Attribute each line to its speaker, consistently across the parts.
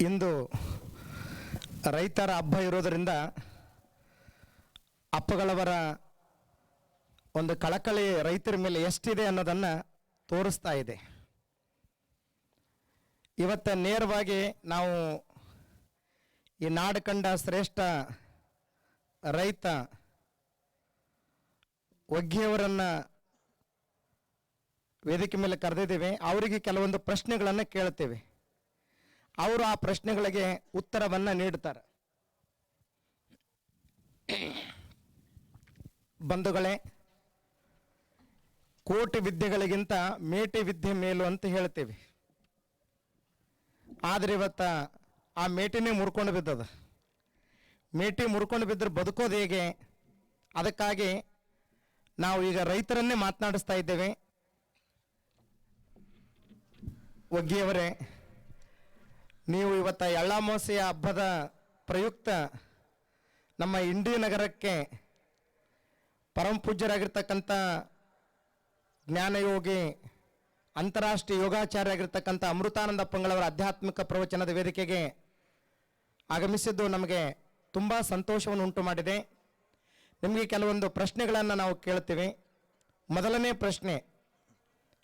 Speaker 1: ಇಂದು ರೈತರ ಹಬ್ಬ ಇರೋದರಿಂದ ಅಪ್ಪಗಳವರ ಒಂದು ಕಳಕಳಿ ರೈತರ ಮೇಲೆ ಎಷ್ಟಿದೆ ಅನ್ನೋದನ್ನು ತೋರಿಸ್ತಾ ಇದೆ. ಇವತ್ತು ನೇರವಾಗಿ ನಾವು ಈ ನಾಡು ಕಂಡ ಶ್ರೇಷ್ಠ ರೈತ ಒಗ್ಗಿಯವರನ್ನು ವೇದಿಕೆ ಮೇಲೆ ಕರೆದಿದ್ದೇವೆ. ಅವರಿಗೆ ಕೆಲವೊಂದು ಪ್ರಶ್ನೆಗಳನ್ನು ಕೇಳ್ತೇವೆ ಅವರು ಆ ಪ್ರಶ್ನೆಗಳಿಗೆ ಉತ್ತರವನ್ನು ನೀಡ್ತಾರೆ ಬಂಧುಗಳೇ, ಕೋಟಿ ವಿದ್ಯೆಗಳಿಗಿಂತ ಮೇಟಿ ವಿದ್ಯೆ ಮೇಲು ಅಂತ ಹೇಳ್ತೇವೆ. ಆದರೆ ಇವತ್ತ ಆ ಮೇಟಿನೇ ಮುರ್ಕೊಂಡು ಬಿದ್ದದ. ಮೇಟಿ ಮುರ್ಕೊಂಡು ಬಿದ್ದರೆ ಬದುಕೋದು ಹೇಗೆ? ಅದಕ್ಕಾಗಿ ನಾವು ಈಗ ರೈತರನ್ನೇ ಮಾತನಾಡಿಸ್ತಾ ಇದ್ದೇವೆ. ಒಗ್ಗಿಯವರೇ ನೀವು ಇವತ್ತು ಎಳ್ಳಾಮಾಸೆಯ ಹಬ್ಬದ ಪ್ರಯುಕ್ತ ನಮ್ಮ ಇಂಡಿ ನಗರಕ್ಕೆ ಪರಮ ಪೂಜ್ಯರಾಗಿರ್ತಕ್ಕಂಥ ಜ್ಞಾನಯೋಗಿ, ಅಂತಾರಾಷ್ಟ್ರೀಯ ಯೋಗಾಚಾರ್ಯ ಆಗಿರ್ತಕ್ಕಂಥ ಅಮೃತಾನಂದ ಪಂಗಳವರ ಆಧ್ಯಾತ್ಮಿಕ ಪ್ರವಚನದ ವೇದಿಕೆಗೆ ಆಗಮಿಸಿದ್ದು ನಮಗೆ ತುಂಬ ಸಂತೋಷವನ್ನು ಉಂಟು ಮಾಡಿದೆ. ನಿಮಗೆ ಕೆಲವೊಂದು ಪ್ರಶ್ನೆಗಳನ್ನು ನಾವು ಕೇಳ್ತೀವಿ. ಮೊದಲನೇ ಪ್ರಶ್ನೆ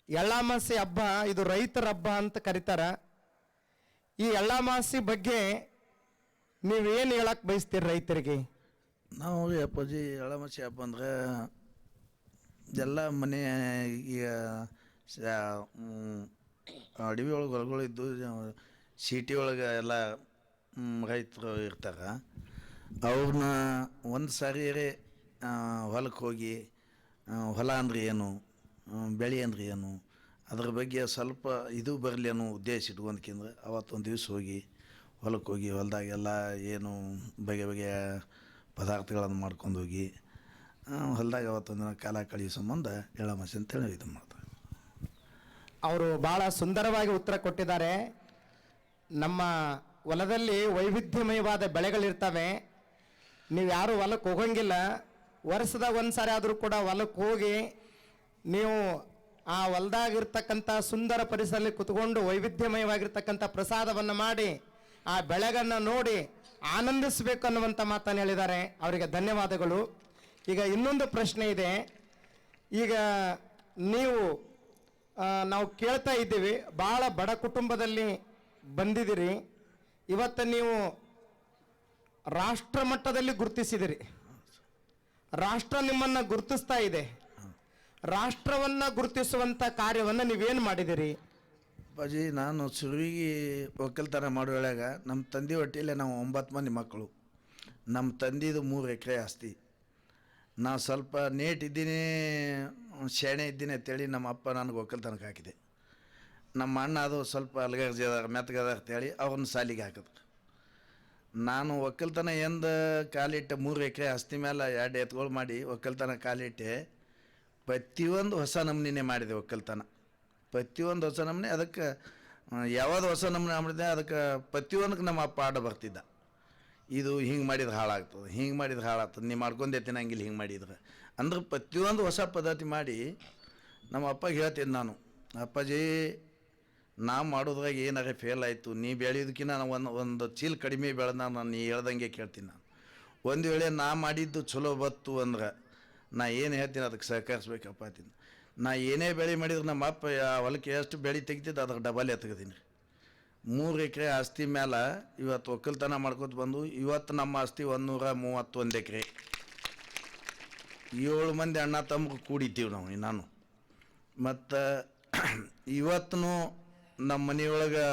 Speaker 1: ಎಳ್ಳಾಮಾಸೆ ಹಬ್ಬ ಇದು ರೈತರ ಹಬ್ಬ ಅಂತ ಕರೀತಾರ. ಈ ಎಳ್ಳಾಮಾಸಿ ಬಗ್ಗೆ ನೀವು ಏನು ಹೇಳಕ್ ಬಯಸ್ತೀರಿ ರೈತರಿಗೆ?
Speaker 2: ನಾವು ಅಪ್ಪಾಜಿ ಎಳಮಸಿ ಹಬ್ಬ ಅಂದ್ರೆ ಎಲ್ಲ ಮನೆ, ಈಗ ಅಡವಿ ಒಳಗೆ ಹೊಲಗಳು ಇದ್ದು, ಸಿಟಿ ಒಳಗೆ ಎಲ್ಲ ರೈತರು ಇರ್ತಾರೆ. ಅವ್ರನ್ನ ಒಂದು ಸಾರಿ ಹೊಲಕ್ಕೆ ಹೋಗಿ ಹೊಲ ಅಂದ್ರೆ ಏನು ಬೆಳೆ ಅಂದ್ರೆ ಏನು ಅದ್ರ ಬಗ್ಗೆ ಸ್ವಲ್ಪ ಇದು ಬರಲಿ ಅನ್ನೋ ಉದ್ದೇಶ ಇಟ್ಕೊಂಡ್ಕಿಂದ್ರೆ ಅವತ್ತೊಂದು ದಿವಸ ಹೋಗಿ ಹೊಲಕ್ಕೆ ಹೋಗಿ ಹೊಲದಾಗೆಲ್ಲ ಏನು ಬಗೆ ಬಗೆಯ ಪದಾರ್ಥಗಳನ್ನು ಮಾಡ್ಕೊಂಡು ಹೋಗಿ ಹೊಲದಾಗ ಅವತ್ತೊಂದು ದಿನ ಕಾಲ ಕಳೆಯೋ ಸಂಬಂಧ ಎಳಮಸಿ ಅಂತೇಳಿ ಇದು ಮಾಡ್ತಾರೆ.
Speaker 1: ಅವರು ಭಾಳ ಸುಂದರವಾಗಿ ಉತ್ತರ ಕೊಟ್ಟಿದ್ದಾರೆ. ನಮ್ಮ ಹೊಲದಲ್ಲಿ ವೈವಿಧ್ಯಮಯವಾದ ಬೆಳೆಗಳಿರ್ತವೆ. ನೀವು ಯಾರು ಹೊಲಕ್ಕೆ ಹೋಗಂಗಿಲ್ಲ. ವರ್ಷದ ಒಂದು ಸಾರಿ ಆದರೂ ಕೂಡ ಹೊಲಕ್ಕೆ ಹೋಗಿ ನೀವು ಆ ಹೊಲದಾಗಿರ್ತಕ್ಕಂಥ ಸುಂದರ ಪರಿಸರಲ್ಲಿ ಕುತ್ಕೊಂಡು ವೈವಿಧ್ಯಮಯವಾಗಿರ್ತಕ್ಕಂಥ ಪ್ರಸಾದವನ್ನು ಮಾಡಿ, ಆ ಬೆಳೆಗಳನ್ನು ನೋಡಿ ಆನಂದಿಸಬೇಕು ಅನ್ನುವಂಥ ಮಾತನ್ನು ಹೇಳಿದ್ದಾರೆ. ಅವರಿಗೆ ಧನ್ಯವಾದಗಳು. ಈಗ ಇನ್ನೊಂದು ಪ್ರಶ್ನೆ ಇದೆ. ಈಗ ನೀವು ನಾವು ಕೇಳ್ತಾ ಇದ್ದೀವಿ ಭಾಳ ಬಡ ಕುಟುಂಬದಲ್ಲಿ ಬಂದಿದ್ದೀರಿ. ಇವತ್ತು ನೀವು ರಾಷ್ಟ್ರ ಮಟ್ಟದಲ್ಲಿ ಗುರುತಿಸಿದಿರಿ. ರಾಷ್ಟ್ರ ನಿಮ್ಮನ್ನು ಗುರುತಿಸ್ತಾ ಇದೆ. ರಾಷ್ಟ್ರವನ್ನು ಗುರುತಿಸುವಂತ ಕಾರ್ಯವನ್ನ ನೀವೇನು ಮಾಡಿದಿರಿ?
Speaker 2: ಅಪ್ಪಾಜಿ, ನಾನು ಸುರುವಿಗೆ ಒಕ್ಕಲ್ತನ ಮಾಡುವಾಗ ನಮ್ಮ ತಂದೆ ಹೊಟ್ಟೆಯಲ್ಲೇ ನಾವು ಒಂಬತ್ತು ಮಂದಿ ಮಕ್ಕಳು. ನಮ್ಮ ತಂದಿದು ಮೂರು ಎಕರೆ ಆಸ್ತಿ. ನಾವು ಸ್ವಲ್ಪ ನೇಟ್ ಇದ್ದೀನಿ, ಶೇಣೆ ಇದ್ದೀನಿ ಅಂತೇಳಿ ನಮ್ಮ ಅಪ್ಪ ನನಗೆ ಒಕ್ಕಲ್ತನಕ್ಕೆ ಹಾಕಿದೆ. ನಮ್ಮ ಅಣ್ಣ ಅದು ಸ್ವಲ್ಪ ಅಲ್ಗರ್ಜಿ ಅದಾರ ಮೆತ್ತಗದ ಅಂತೇಳಿ ಅವ್ರನ್ನ ಸಾಲಿಗೆ ಹಾಕಿದ್ರು ನಾನು ಒಕ್ಕಲ್ತನ ಎಂದು ಕಾಲಿಟ್ಟ ಮೂರು ಎಕರೆ ಆಸ್ತಿ ಮೇಲೆ ಎರಡು ಎತ್ಗಳು ಮಾಡಿ ಒಕ್ಕಲ್ತನ ಕಾಲಿಟ್ಟೆ. ಪ್ರತಿಯೊಂದು ಹೊಸ ನಮೂನೆ ಮಾಡಿದೆ ಒಕ್ಕಲ್ತನ. ಪ್ರತಿಯೊಂದು ಹೊಸ ನಮೂನೆ, ಅದಕ್ಕೆ ಯಾವ್ದು ಹೊಸ ನಮೂನೆ ಮಾಡಿದೆ, ಅದಕ್ಕೆ ಪ್ರತಿಯೊಂದಕ್ಕೆ ನಮ್ಮ ಅಪ್ಪ ಆಡ ಬರ್ತಿದ್ದ. ಇದು ಹಿಂಗೆ ಮಾಡಿದ್ರೆ ಹಾಳಾಗ್ತದೆ, ಹಿಂಗೆ ಮಾಡಿದ್ರೆ ಹಾಳಾಗ್ತದೆ, ನೀ ಮಾಡ್ಕೊಂಡೆ ತಿನ್ನಂಗಿಲ್ಲ, ಹಿಂಗೆ ಮಾಡಿದ್ರೆ. ಅಂದ್ರೆ ಪ್ರತಿಯೊಂದು ಹೊಸ ಪದ್ಧತಿ ಮಾಡಿ ನಮ್ಮ ಅಪ್ಪಗೆ ಹೇಳ್ತೀನಿ ನಾನು, ಅಪ್ಪಾಜಿ ನಾ ಮಾಡೋದ್ರಾಗ ಏನಾರ ಫೇಲ್ ಆಯಿತು, ನೀ ಬೆಳೆಯೋದಕ್ಕಿಂತ ನಾನು ಒಂದು ಒಂದು ಚೀಲ ಕಡಿಮೆ ಬೆಳೆದ ನಾನು, ನೀ ಹೇಳ್ದಂಗೆ ಕೇಳ್ತೀನಿ ನಾನು. ಒಂದು ವೇಳೆ ನಾ ಮಾಡಿದ್ದು ಚಲೋ ಬತ್ತು ಅಂದ್ರೆ ನಾ ಏನು ಹೇಳ್ತೀನಿ ಅದಕ್ಕೆ ಸಹಕರಿಸ್ಬೇಕಪ್ಪ ಅಂತೀನಿ. ನಾ ಏನೇ ಬೆಳೆ ಮಾಡಿದ್ರೆ ನಮ್ಮ ಅಪ್ಪ ಹೊಲಕ್ಕೆ ಎಷ್ಟು ಬೆಳೆ ತೆಗಿತಿದ್ದು ಅದಕ್ಕೆ ಡಬಲ್ ಎತ್ಕೋತೀನಿ ಮೂರು ಎಕರೆ ಆಸ್ತಿ ಮೇಲೆ ಇವತ್ತು ಒಕ್ಕಲ್ತನ ಮಾಡ್ಕೊತ ಬಂದು ಇವತ್ತು ನಮ್ಮ ಆಸ್ತಿ ಒಂದೂರ ಮೂವತ್ತೊಂದು ಎಕರೆ. ಏಳು ಮಂದಿ ಅಣ್ಣ ತಮ್ಮ ಕೂಡಿತೀವಿ ನಾವು ನಾನು. ಮತ್ತು ಇವತ್ತು ನಮ್ಮ ಮನೆಯೊಳಗೆ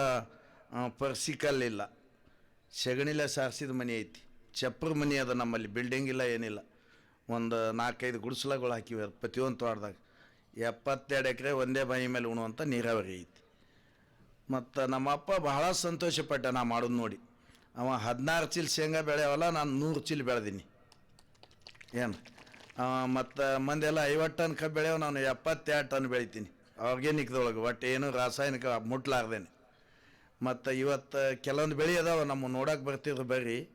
Speaker 2: ಪರ್ಸಿಕಲ್ಲಿಲ್ಲ ಸಗಣಿಲೆ ಸಾರಿಸಿದ ಮನೆ ಐತಿ. ಚಪ್ರ ಮನೆ ಅದ ನಮ್ಮಲ್ಲಿ. ಬಿಲ್ಡಿಂಗ್ ಇಲ್ಲ, ಏನಿಲ್ಲ. ಒಂದು ನಾಲ್ಕೈದು ಗುಡಿಸಲಗಳು ಹಾಕಿವೆ ಪ್ರತಿಯೊಂದು ತೋಟದಾಗ. ಎಪ್ಪತ್ತೆರಡು ಎಕರೆ ಒಂದೇ ಬಾಯಿ ಮೇಲೆ ಉಣುವಂಥ ನೀರಾವರಿ ಐತಿ. ಮತ್ತು ನಮ್ಮಪ್ಪ ಬಹಳ ಸಂತೋಷಪಟ್ಟ ನಾ ಮಾಡೋದು ನೋಡಿ. ಅವ ಹದಿನಾರು ಚೀಲ ಶೇಂಗಾ ಬೆಳೆಯವಲ್ಲ ನಾನು ನೂರು ಚೀಲ ಬೆಳೆದೀನಿ. ಏನು? ಮತ್ತು ಮಂದೆಲ್ಲ ಐವತ್ತು ಟನ್ ಕಬ್ಬು ಬೆಳೆಯೋ ನಾನು ಎಪ್ಪತ್ತೆರಡು ಟನ್ ಬೆಳಿತೀನಿ. ಆರ್ಗ್ಯಾನಿಕ್ದೊಳಗೆ ಒಟ್ಟು ಏನು ರಾಸಾಯನಿಕ ಮುಟ್ಲಾರ್ದೇನೆ. ಮತ್ತು ಇವತ್ತು ಕೆಲವೊಂದು ಬೆಳೆ ಅದಾವ, ನಮ್ಮ ನೋಡಕ್ಕೆ ಬರ್ತಿದ್ರು ಬರ್ರಿ.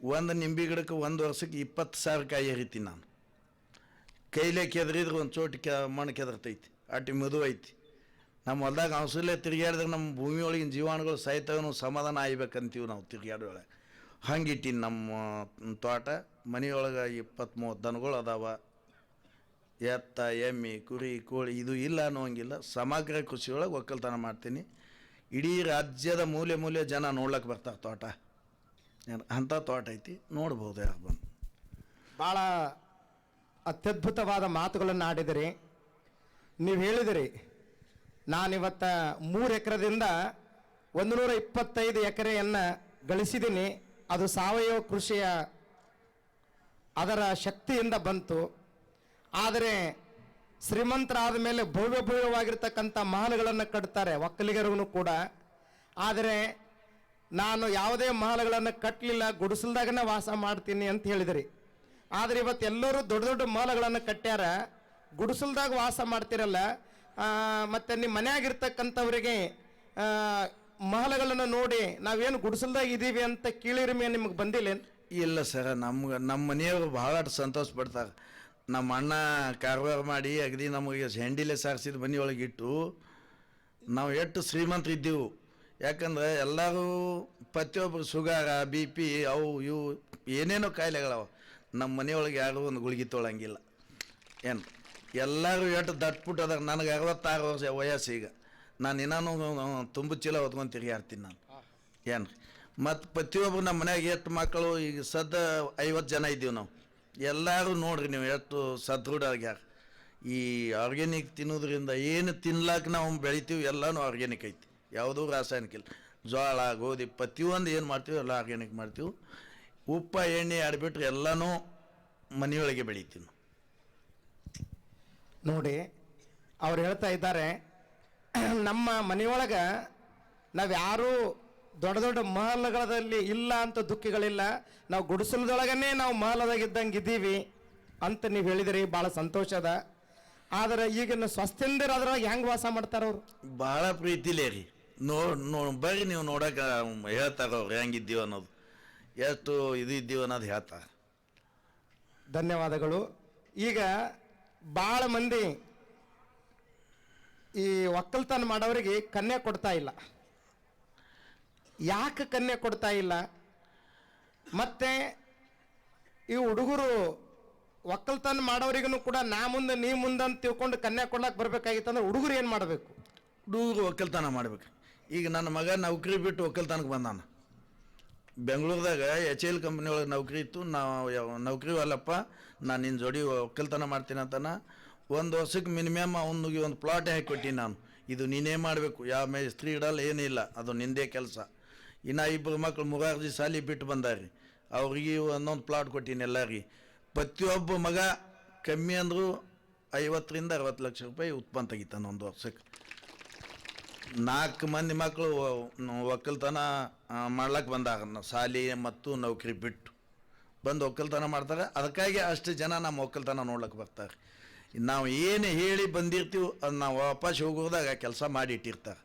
Speaker 2: ಒಂದು ನಿಂಬೆ ಗಿಡಕ್ಕೆ ಒಂದು ವರ್ಷಕ್ಕೆ ಇಪ್ಪತ್ತು ಸಾವಿರ ಕಾಯಿ ಹರಿತೀನಿ ನಾನು. ಕೈಲೇ ಕೆದರಿದ್ರೆ ಒಂದು ಚೋಟಿ ಕೆ, ಮಣ್ಣು ಕೆದರ್ತೈತಿ, ಅಟ್ಟಿ ಮೃದು ಐತಿ. ನಮ್ಮ ಹೊಲ್ದಾಗ ಔಷಧಿ ತಿರುಗಾಡಿದ್ರೆ ನಮ್ಮ ಭೂಮಿ ಒಳಗಿನ ಜೀವಾಣುಗಳು ಸಹಿತನು ಸಮಾಧಾನ ಆಯ್ಬೇಕಂತೀವಿ ನಾವು ತಿರುಗಾಡುವಾಗ ಹಂಗಿಟ್ಟಿನಿ ನಮ್ಮ ತೋಟ, ಮನೆಯೊಳಗೆ ಇಪ್ಪತ್ತು ಮೂವತ್ತು ದನಗಳು ಅದಾವ. ಎತ್ತ, ಎಮ್ಮೆ, ಕುರಿ, ಕೋಳಿ ಇದು ಇಲ್ಲ ಅನ್ನೋಂಗಿಲ್ಲ, ಸಮಗ್ರ ಕೃಷಿಯೊಳಗೆ ಒಕ್ಕಲ್ತನ ಮಾಡ್ತೀನಿ. ಇಡೀ ರಾಜ್ಯದ ಮೂಲೆ ಮೂಲೆ ಜನ ನೋಡ್ಲಕ್ಕೆ ಬರ್ತಾರೆ ತೋಟ. ಅಂಥ ತೋಟ ಐತಿ, ನೋಡ್ಬೋದು ಯಾರು
Speaker 1: ಭಾಳ ಅತ್ಯದ್ಭುತವಾದ ಮಾತುಗಳನ್ನು ಆಡಿದರೆ ನೀವು ಹೇಳಿದಿರಿ, ನಾನಿವತ್ತ ಮೂರು ಎಕರೆದಿಂದ ಒಂದು ನೂರ ಇಪ್ಪತ್ತೈದು ಎಕರೆಯನ್ನು ಗಳಿಸಿದ್ದೀನಿ ಅದು ಸಾವಯವ ಕೃಷಿಯ ಅದರ ಶಕ್ತಿಯಿಂದ ಬಂತು. ಆದರೆ ಶ್ರೀಮಂತರಾದ ಮೇಲೆ ಭವ್ಯ ಭವ್ಯವಾಗಿರ್ತಕ್ಕಂಥ ಮಹಲ್ಗಳನ್ನು ಕಟ್ತಾರೆ ಒಕ್ಕಲಿಗರಿಗೂ ಕೂಡ. ಆದರೆ ನಾನು ಯಾವುದೇ ಮಹಲ್ಗಳನ್ನು ಕಟ್ಟಲಿಲ್ಲ ಗುಡಿಸಲ್ದಾಗನೇ ವಾಸ ಮಾಡ್ತೀನಿ ಅಂತ ಹೇಳಿದ್ರಿ. ಆದರೆ ಇವತ್ತು ಎಲ್ಲರೂ ದೊಡ್ಡ ದೊಡ್ಡ ಮಹಲ್ಗಳನ್ನು ಕಟ್ಟ್ಯಾರ ಗುಡಿಸಲ್ದಾಗ ವಾಸ ಮಾಡ್ತಿರಲ್ಲ ಮತ್ತು ನಿಮ್ಮ ಮನೆಯಾಗಿರ್ತಕ್ಕಂಥವ್ರಿಗೆ ಮಹಲಗಳನ್ನು ನೋಡಿ ನಾವೇನು ಗುಡಿಸಲ್ದಾಗ ಇದ್ದೀವಿ ಅಂತ ಕೀಳಿರಿಮೆ ನಿಮಗೆ ಬಂದಿಲ್ಲ
Speaker 2: ಇಲ್ಲ ಸರ್, ನಮ್ಗೆ ನಮ್ಮ ಮನೆಯವರು ಭಾಳ ಸಂತೋಷ ಪಡ್ತಾರೆ. ನಮ್ಮ ಅಣ್ಣ ಕಾರವಾರ ಮಾಡಿ ಅಗದಿ ನಮಗೆ ಹೆಂಡಿಲೆ ಸಾರಿಸಿದ ಮನೆಯೊಳಗೆ ಇಟ್ಟು, ನಾವು ಎಷ್ಟು ಶ್ರೀಮಂತ ಇದ್ದೀವು ಯಾಕಂದ್ರೆ ಎಲ್ಲರೂ ಪ್ರತಿಯೊಬ್ಬರು ಶುಗರ ಬಿ ಪಿ, ಅವು, ಇವು, ಏನೇನೋ ಕಾಯಿಲೆಗಳವ, ನಮ್ಮ ಮನೆಯೊಳಗೆ ಯಾರೂ ಒಂದು ಗುಳಿಗೆ ತೊಳಂಗಿಲ್ಲ. ಏನು? ಎಲ್ಲರೂ ಎಷ್ಟು ದಟ್ಬಿಟ್ಟು ಅದಾಗ ನನಗೆ ಅರವತ್ತಾರು ವರ್ಷ ವಯಸ್ಸು ಈಗ. ನಾನು ಇನ್ನೂ ತುಂಬ ಚೀಲ ಹೊತ್ಕೊಂಡು ತಿರುಗಾಡ್ತೀನಿ ನಾನು. ಏನು? ಮತ್ತು ಪ್ರತಿಯೊಬ್ಬರು ನಮ್ಮ ಮನ್ಯಾಗ ಎಷ್ಟು ಮಕ್ಕಳು, ಈಗ ಸದ್ದ ಐವತ್ತು ಜನ ಇದ್ದೀವಿ ನಾವು. ಎಲ್ಲರೂ ನೋಡ್ರಿ ನೀವು ಎಷ್ಟು ಸದೃಢಾಗ್ಯಾರ ಈ ಆರ್ಗ್ಯಾನಿಕ್ ತಿನ್ನೋದ್ರಿಂದ ಏನು ತಿನ್ಲಾಕ ನಾವು ಬೆಳಿತೀವಿ, ಎಲ್ಲನೂ ಆರ್ಗ್ಯಾನಿಕ್ ಐತಿ. ಯಾವುದೂ ರಾಸಾಯನಿಕ ಇಲ್ಲ. ಜೋಳ ಗೋಧಿ ಪ್ರತಿಯೊಂದು ಏನು ಮಾಡ್ತೀವಿ ಎಲ್ಲ ಆರ್ಗ್ಯಾನಿಕ್ ಮಾಡ್ತೀವಿ. ಉಪ್ಪ ಎಣ್ಣೆ ಆಡಿಬಿಟ್ರೆ ಎಲ್ಲನೂ ಮನೆಯೊಳಗೆ ಬೆಳಿತೀವಿ
Speaker 1: ನೋಡಿ ಅವ್ರು ಹೇಳ್ತಾ ಇದ್ದಾರೆ ನಮ್ಮ ಮನೆಯೊಳಗೆ ನಾವು ಯಾರೂ ದೊಡ್ಡ ದೊಡ್ಡ ಮಹಲ್ಗಳಲ್ಲಿ ಇಲ್ಲ ಅಂತ ದುಃಖಗಳಿಲ್ಲ. ನಾವು ಗುಡಿಸಲದೊಳಗನೆ ನಾವು ಮಹಲದಾಗಿದ್ದಂಗೆ ಇದ್ದೀವಿ ಅಂತ ನೀವು ಹೇಳಿದಿರಿ ಭಾಳ ಸಂತೋಷದ ಆದರೆ ಈಗಿನ ಸ್ವಸ್ಥಂದಿರ ಅದ್ರೊಳಗೆ ಹೆಂಗೆ ವಾಸ ಮಾಡ್ತಾರೆ ಅವರು?
Speaker 2: ಭಾಳ ಪ್ರೀತಿಲೇ ರೀ. ನೋಡ್ ನೋ ಬರ್ರಿ ನೀವು ನೋಡಕ್ಕೆ ಹೇಳ್ತಾರೆ ಅವ್ರು ಹೆಂಗಿದ್ದೀವಿ ಅನ್ನೋದು. ಎಷ್ಟು ಇದು ಇದ್ದೀವಿ ಅನ್ನೋದು ಹೇಳ್ತಾರೆ
Speaker 1: ಧನ್ಯವಾದಗಳು. ಈಗ ಭಾಳ ಮಂದಿ ಈ ಒಕ್ಕಲ್ತನ ಮಾಡೋರಿಗೆ ಕನ್ಯೆ ಕೊಡ್ತಾ ಇಲ್ಲ. ಯಾಕೆ ಕನ್ಯೆ ಕೊಡ್ತಾ ಇಲ್ಲ? ಮತ್ತೆ ಈ ಹುಡುಗರು ಒಕ್ಕಲ್ತನ ಮಾಡೋರಿಗೂ ಕೂಡ ನಾ ಮುಂದೆ ನೀ ಮುಂದೆ ಅಂತ ತಿಳ್ಕೊಂಡು ಕನ್ಯೆ ಕೊಡ್ಲಕ್ಕೆ ಬರ್ಬೇಕಾಗಿತ್ತಂದ್ರೆ ಹುಡುಗರು ಏನು ಮಾಡಬೇಕು?
Speaker 2: ಹುಡುಗರು ಒಕ್ಕಲ್ತನ ಮಾಡ್ಬೇಕು. ಈಗ ನನ್ನ ಮಗ ನೌಕರಿ ಬಿಟ್ಟು ಒಕ್ಕಲ್ತನಕ್ಕೆ ಬಂದಾನ. ಬೆಂಗಳೂರದಾಗ ಎಚ್ ಎಲ್ ಕಂಪ್ನಿ ಒಳಗೆ ನೌಕರಿ ಇತ್ತು. ನಾವು ನೌಕರಿ ಅಲ್ಲಪ್ಪ ನಾನು ನಿನ್ನ ಜೋಡಿ ಒಕ್ಕಲ್ತನ ಮಾಡ್ತೀನಿ ಅಂತಾನ. ಒಂದು ವರ್ಷಕ್ಕೆ ಮಿನಿಮಮ್ ಅವನಿಗೆ ಒಂದು ಪ್ಲಾಟ್ ಹಾಕಿ ಕೊಟ್ಟಿನಿ ನಾನು. ಇದು ನೀನೇ ಮಾಡಬೇಕು. ಯಾವ ಮೇಸ್ತ್ರಿ ಇಡಲ್ಲ ಏನಿಲ್ಲ ಅದು ನಿಂದೇ ಕೆಲಸ. ಇನ್ನು ಇಬ್ಬರು ಮಕ್ಕಳು ಮುಗಾರ್ಜಿ ಸಾಲಿ ಬಿಟ್ಟು ಬಂದಾರಿ ಅವ್ರಿಗೆ ಒಂದೊಂದು ಪ್ಲಾಟ್ ಕೊಟ್ಟೀನಿ ಎಲ್ಲರಿಗೆ. ಪ್ರತಿಯೊಬ್ಬ ಮಗ ಕಮ್ಮಿ ಅಂದರೂ ಐವತ್ತರಿಂದ ಅರವತ್ತು ಲಕ್ಷ ರೂಪಾಯಿ ಉತ್ಪನ್ನ ತೆಗಿತಾನೆ ಒಂದು ವರ್ಷಕ್ಕೆ ನಾಲ್ಕು ಮಂದಿ ಮಕ್ಕಳು ಒಕ್ಕಲ್ತನ ಮಾಡ್ಲಕ್ಕೆ ಬಂದಾಗ ಶಾಲಿ ಮತ್ತು ನೌಕರಿ ಬಿಟ್ಟು ಬಂದು ಒಕ್ಕಲ್ತನ ಮಾಡ್ತಾರೆ. ಅದಕ್ಕಾಗಿ ಅಷ್ಟು ಜನ ನಮ್ಮ ಒಕ್ಕಲ್ತನ ನೋಡ್ಲಕ್ಕೆ ಬರ್ತಾರೆ. ನಾವು ಏನು ಹೇಳಿ ಬಂದಿರ್ತೀವಿ ಅದು ನಾವು ವಾಪಸ್ ಹೋಗೋದಾಗ ಕೆಲಸ ಮಾಡಿ ಇಟ್ಟಿರ್ತಾರೆ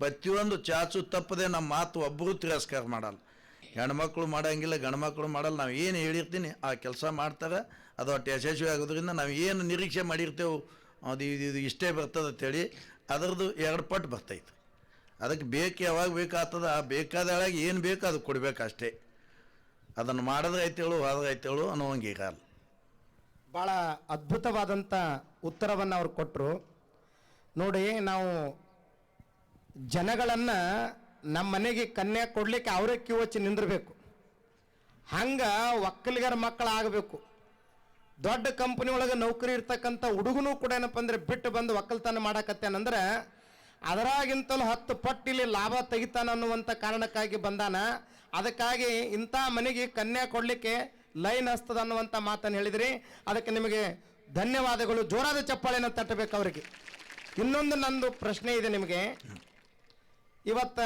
Speaker 2: ಪ್ರತಿಯೊಂದು ಚಾಚು ತಪ್ಪದೆ ನಮ್ಮ ಮಾತು ಒಬ್ಬರು ತಿರಸ್ಕಾರ ಮಾಡಲ್ಲ. ಹೆಣ್ಮಕ್ಳು ಮಾಡಂಗಿಲ್ಲ, ಗಂಡ್ಮಕ್ಳು ಮಾಡಲ್ಲ, ನಾವು ಏನು ಹೇಳಿರ್ತೀನಿ ಆ ಕೆಲಸ ಮಾಡ್ತಾರೆ. ಅದು ಯಶಸ್ವಿ ಆಗೋದ್ರಿಂದ ನಾವು ಏನು ನಿರೀಕ್ಷೆ ಮಾಡಿರ್ತೇವೆ ಅದು, ಇದು ಇದು ಇಷ್ಟೇ ಬರ್ತದೆ ಅಂತೇಳಿ ಅದರದ್ದು ಎರಡು ಪಟ್ಟು ಬರ್ತೈತೆ. ಅದಕ್ಕೆ ಬೇಕು ಯಾವಾಗ ಬೇಕಾಗ್ತದ, ಆ ಬೇಕಾದೊಳಗೆ ಏನು ಬೇಕು ಅದು ಕೊಡ್ಬೇಕು ಅಷ್ಟೇ ಅದನ್ನು ಮಾಡಿದ್ರೆ ಐತೇಳು ಹೋದ್ರೆ ಐತೇಳು ಅನ್ನೋಂಗೆ ಕಾಲ
Speaker 1: ಭಾಳ ಅದ್ಭುತವಾದಂಥ ಉತ್ತರವನ್ನು ಅವ್ರು ಕೊಟ್ಟರು ನೋಡಿ, ನಾವು ಜನಗಳನ್ನು ನಮ್ಮ ಮನೆಗೆ ಕನ್ಯಾ ಕೊಡ್ಲಿಕ್ಕೆ ಅವರೇ ಕ್ಯೂ ಹಚ್ಚಿ ನಿಂದಿರಬೇಕು. ಹಂಗೆ ಒಕ್ಕಲಿಗರ ಮಕ್ಕಳಾಗಬೇಕು. ದೊಡ್ಡ ಕಂಪನಿ ಒಳಗೆ ನೌಕರಿ ಇರ್ತಕ್ಕಂಥ ಹುಡುಗನೂ ಕೂಡ ಏನಪ್ಪ ಅಂದ್ರೆ ಬಿಟ್ಟು ಬಂದು ಒಕ್ಕಲ್ತನ ಮಾಡಕತ್ತೇನಂದ್ರೆ ಅದರಾಗಿಂತಲೂ ಹತ್ತು ಇಲ್ಲಿ ಲಾಭ ತೆಗಿತಾನ ಅನ್ನುವಂಥ ಕಾರಣಕ್ಕಾಗಿ ಬಂದಾನ. ಅದಕ್ಕಾಗಿ ಇಂಥ ಮನೆಗೆ ಕನ್ಯಾ ಕೊಡಲಿಕ್ಕೆ ಲೈನ್ ಹಸ್ತದ ಅನ್ನುವಂಥ ಮಾತನ್ನು ಹೇಳಿದ್ರಿ. ಅದಕ್ಕೆ ನಿಮಗೆ ಧನ್ಯವಾದಗಳು. ಜೋರಾದ ಚಪ್ಪಾಳೆನ ತಟ್ಟಬೇಕು ಅವರಿಗೆ. ಇನ್ನೊಂದು ನಂದು ಪ್ರಶ್ನೆ ಇದೆ ನಿಮಗೆ. ಇವತ್ತ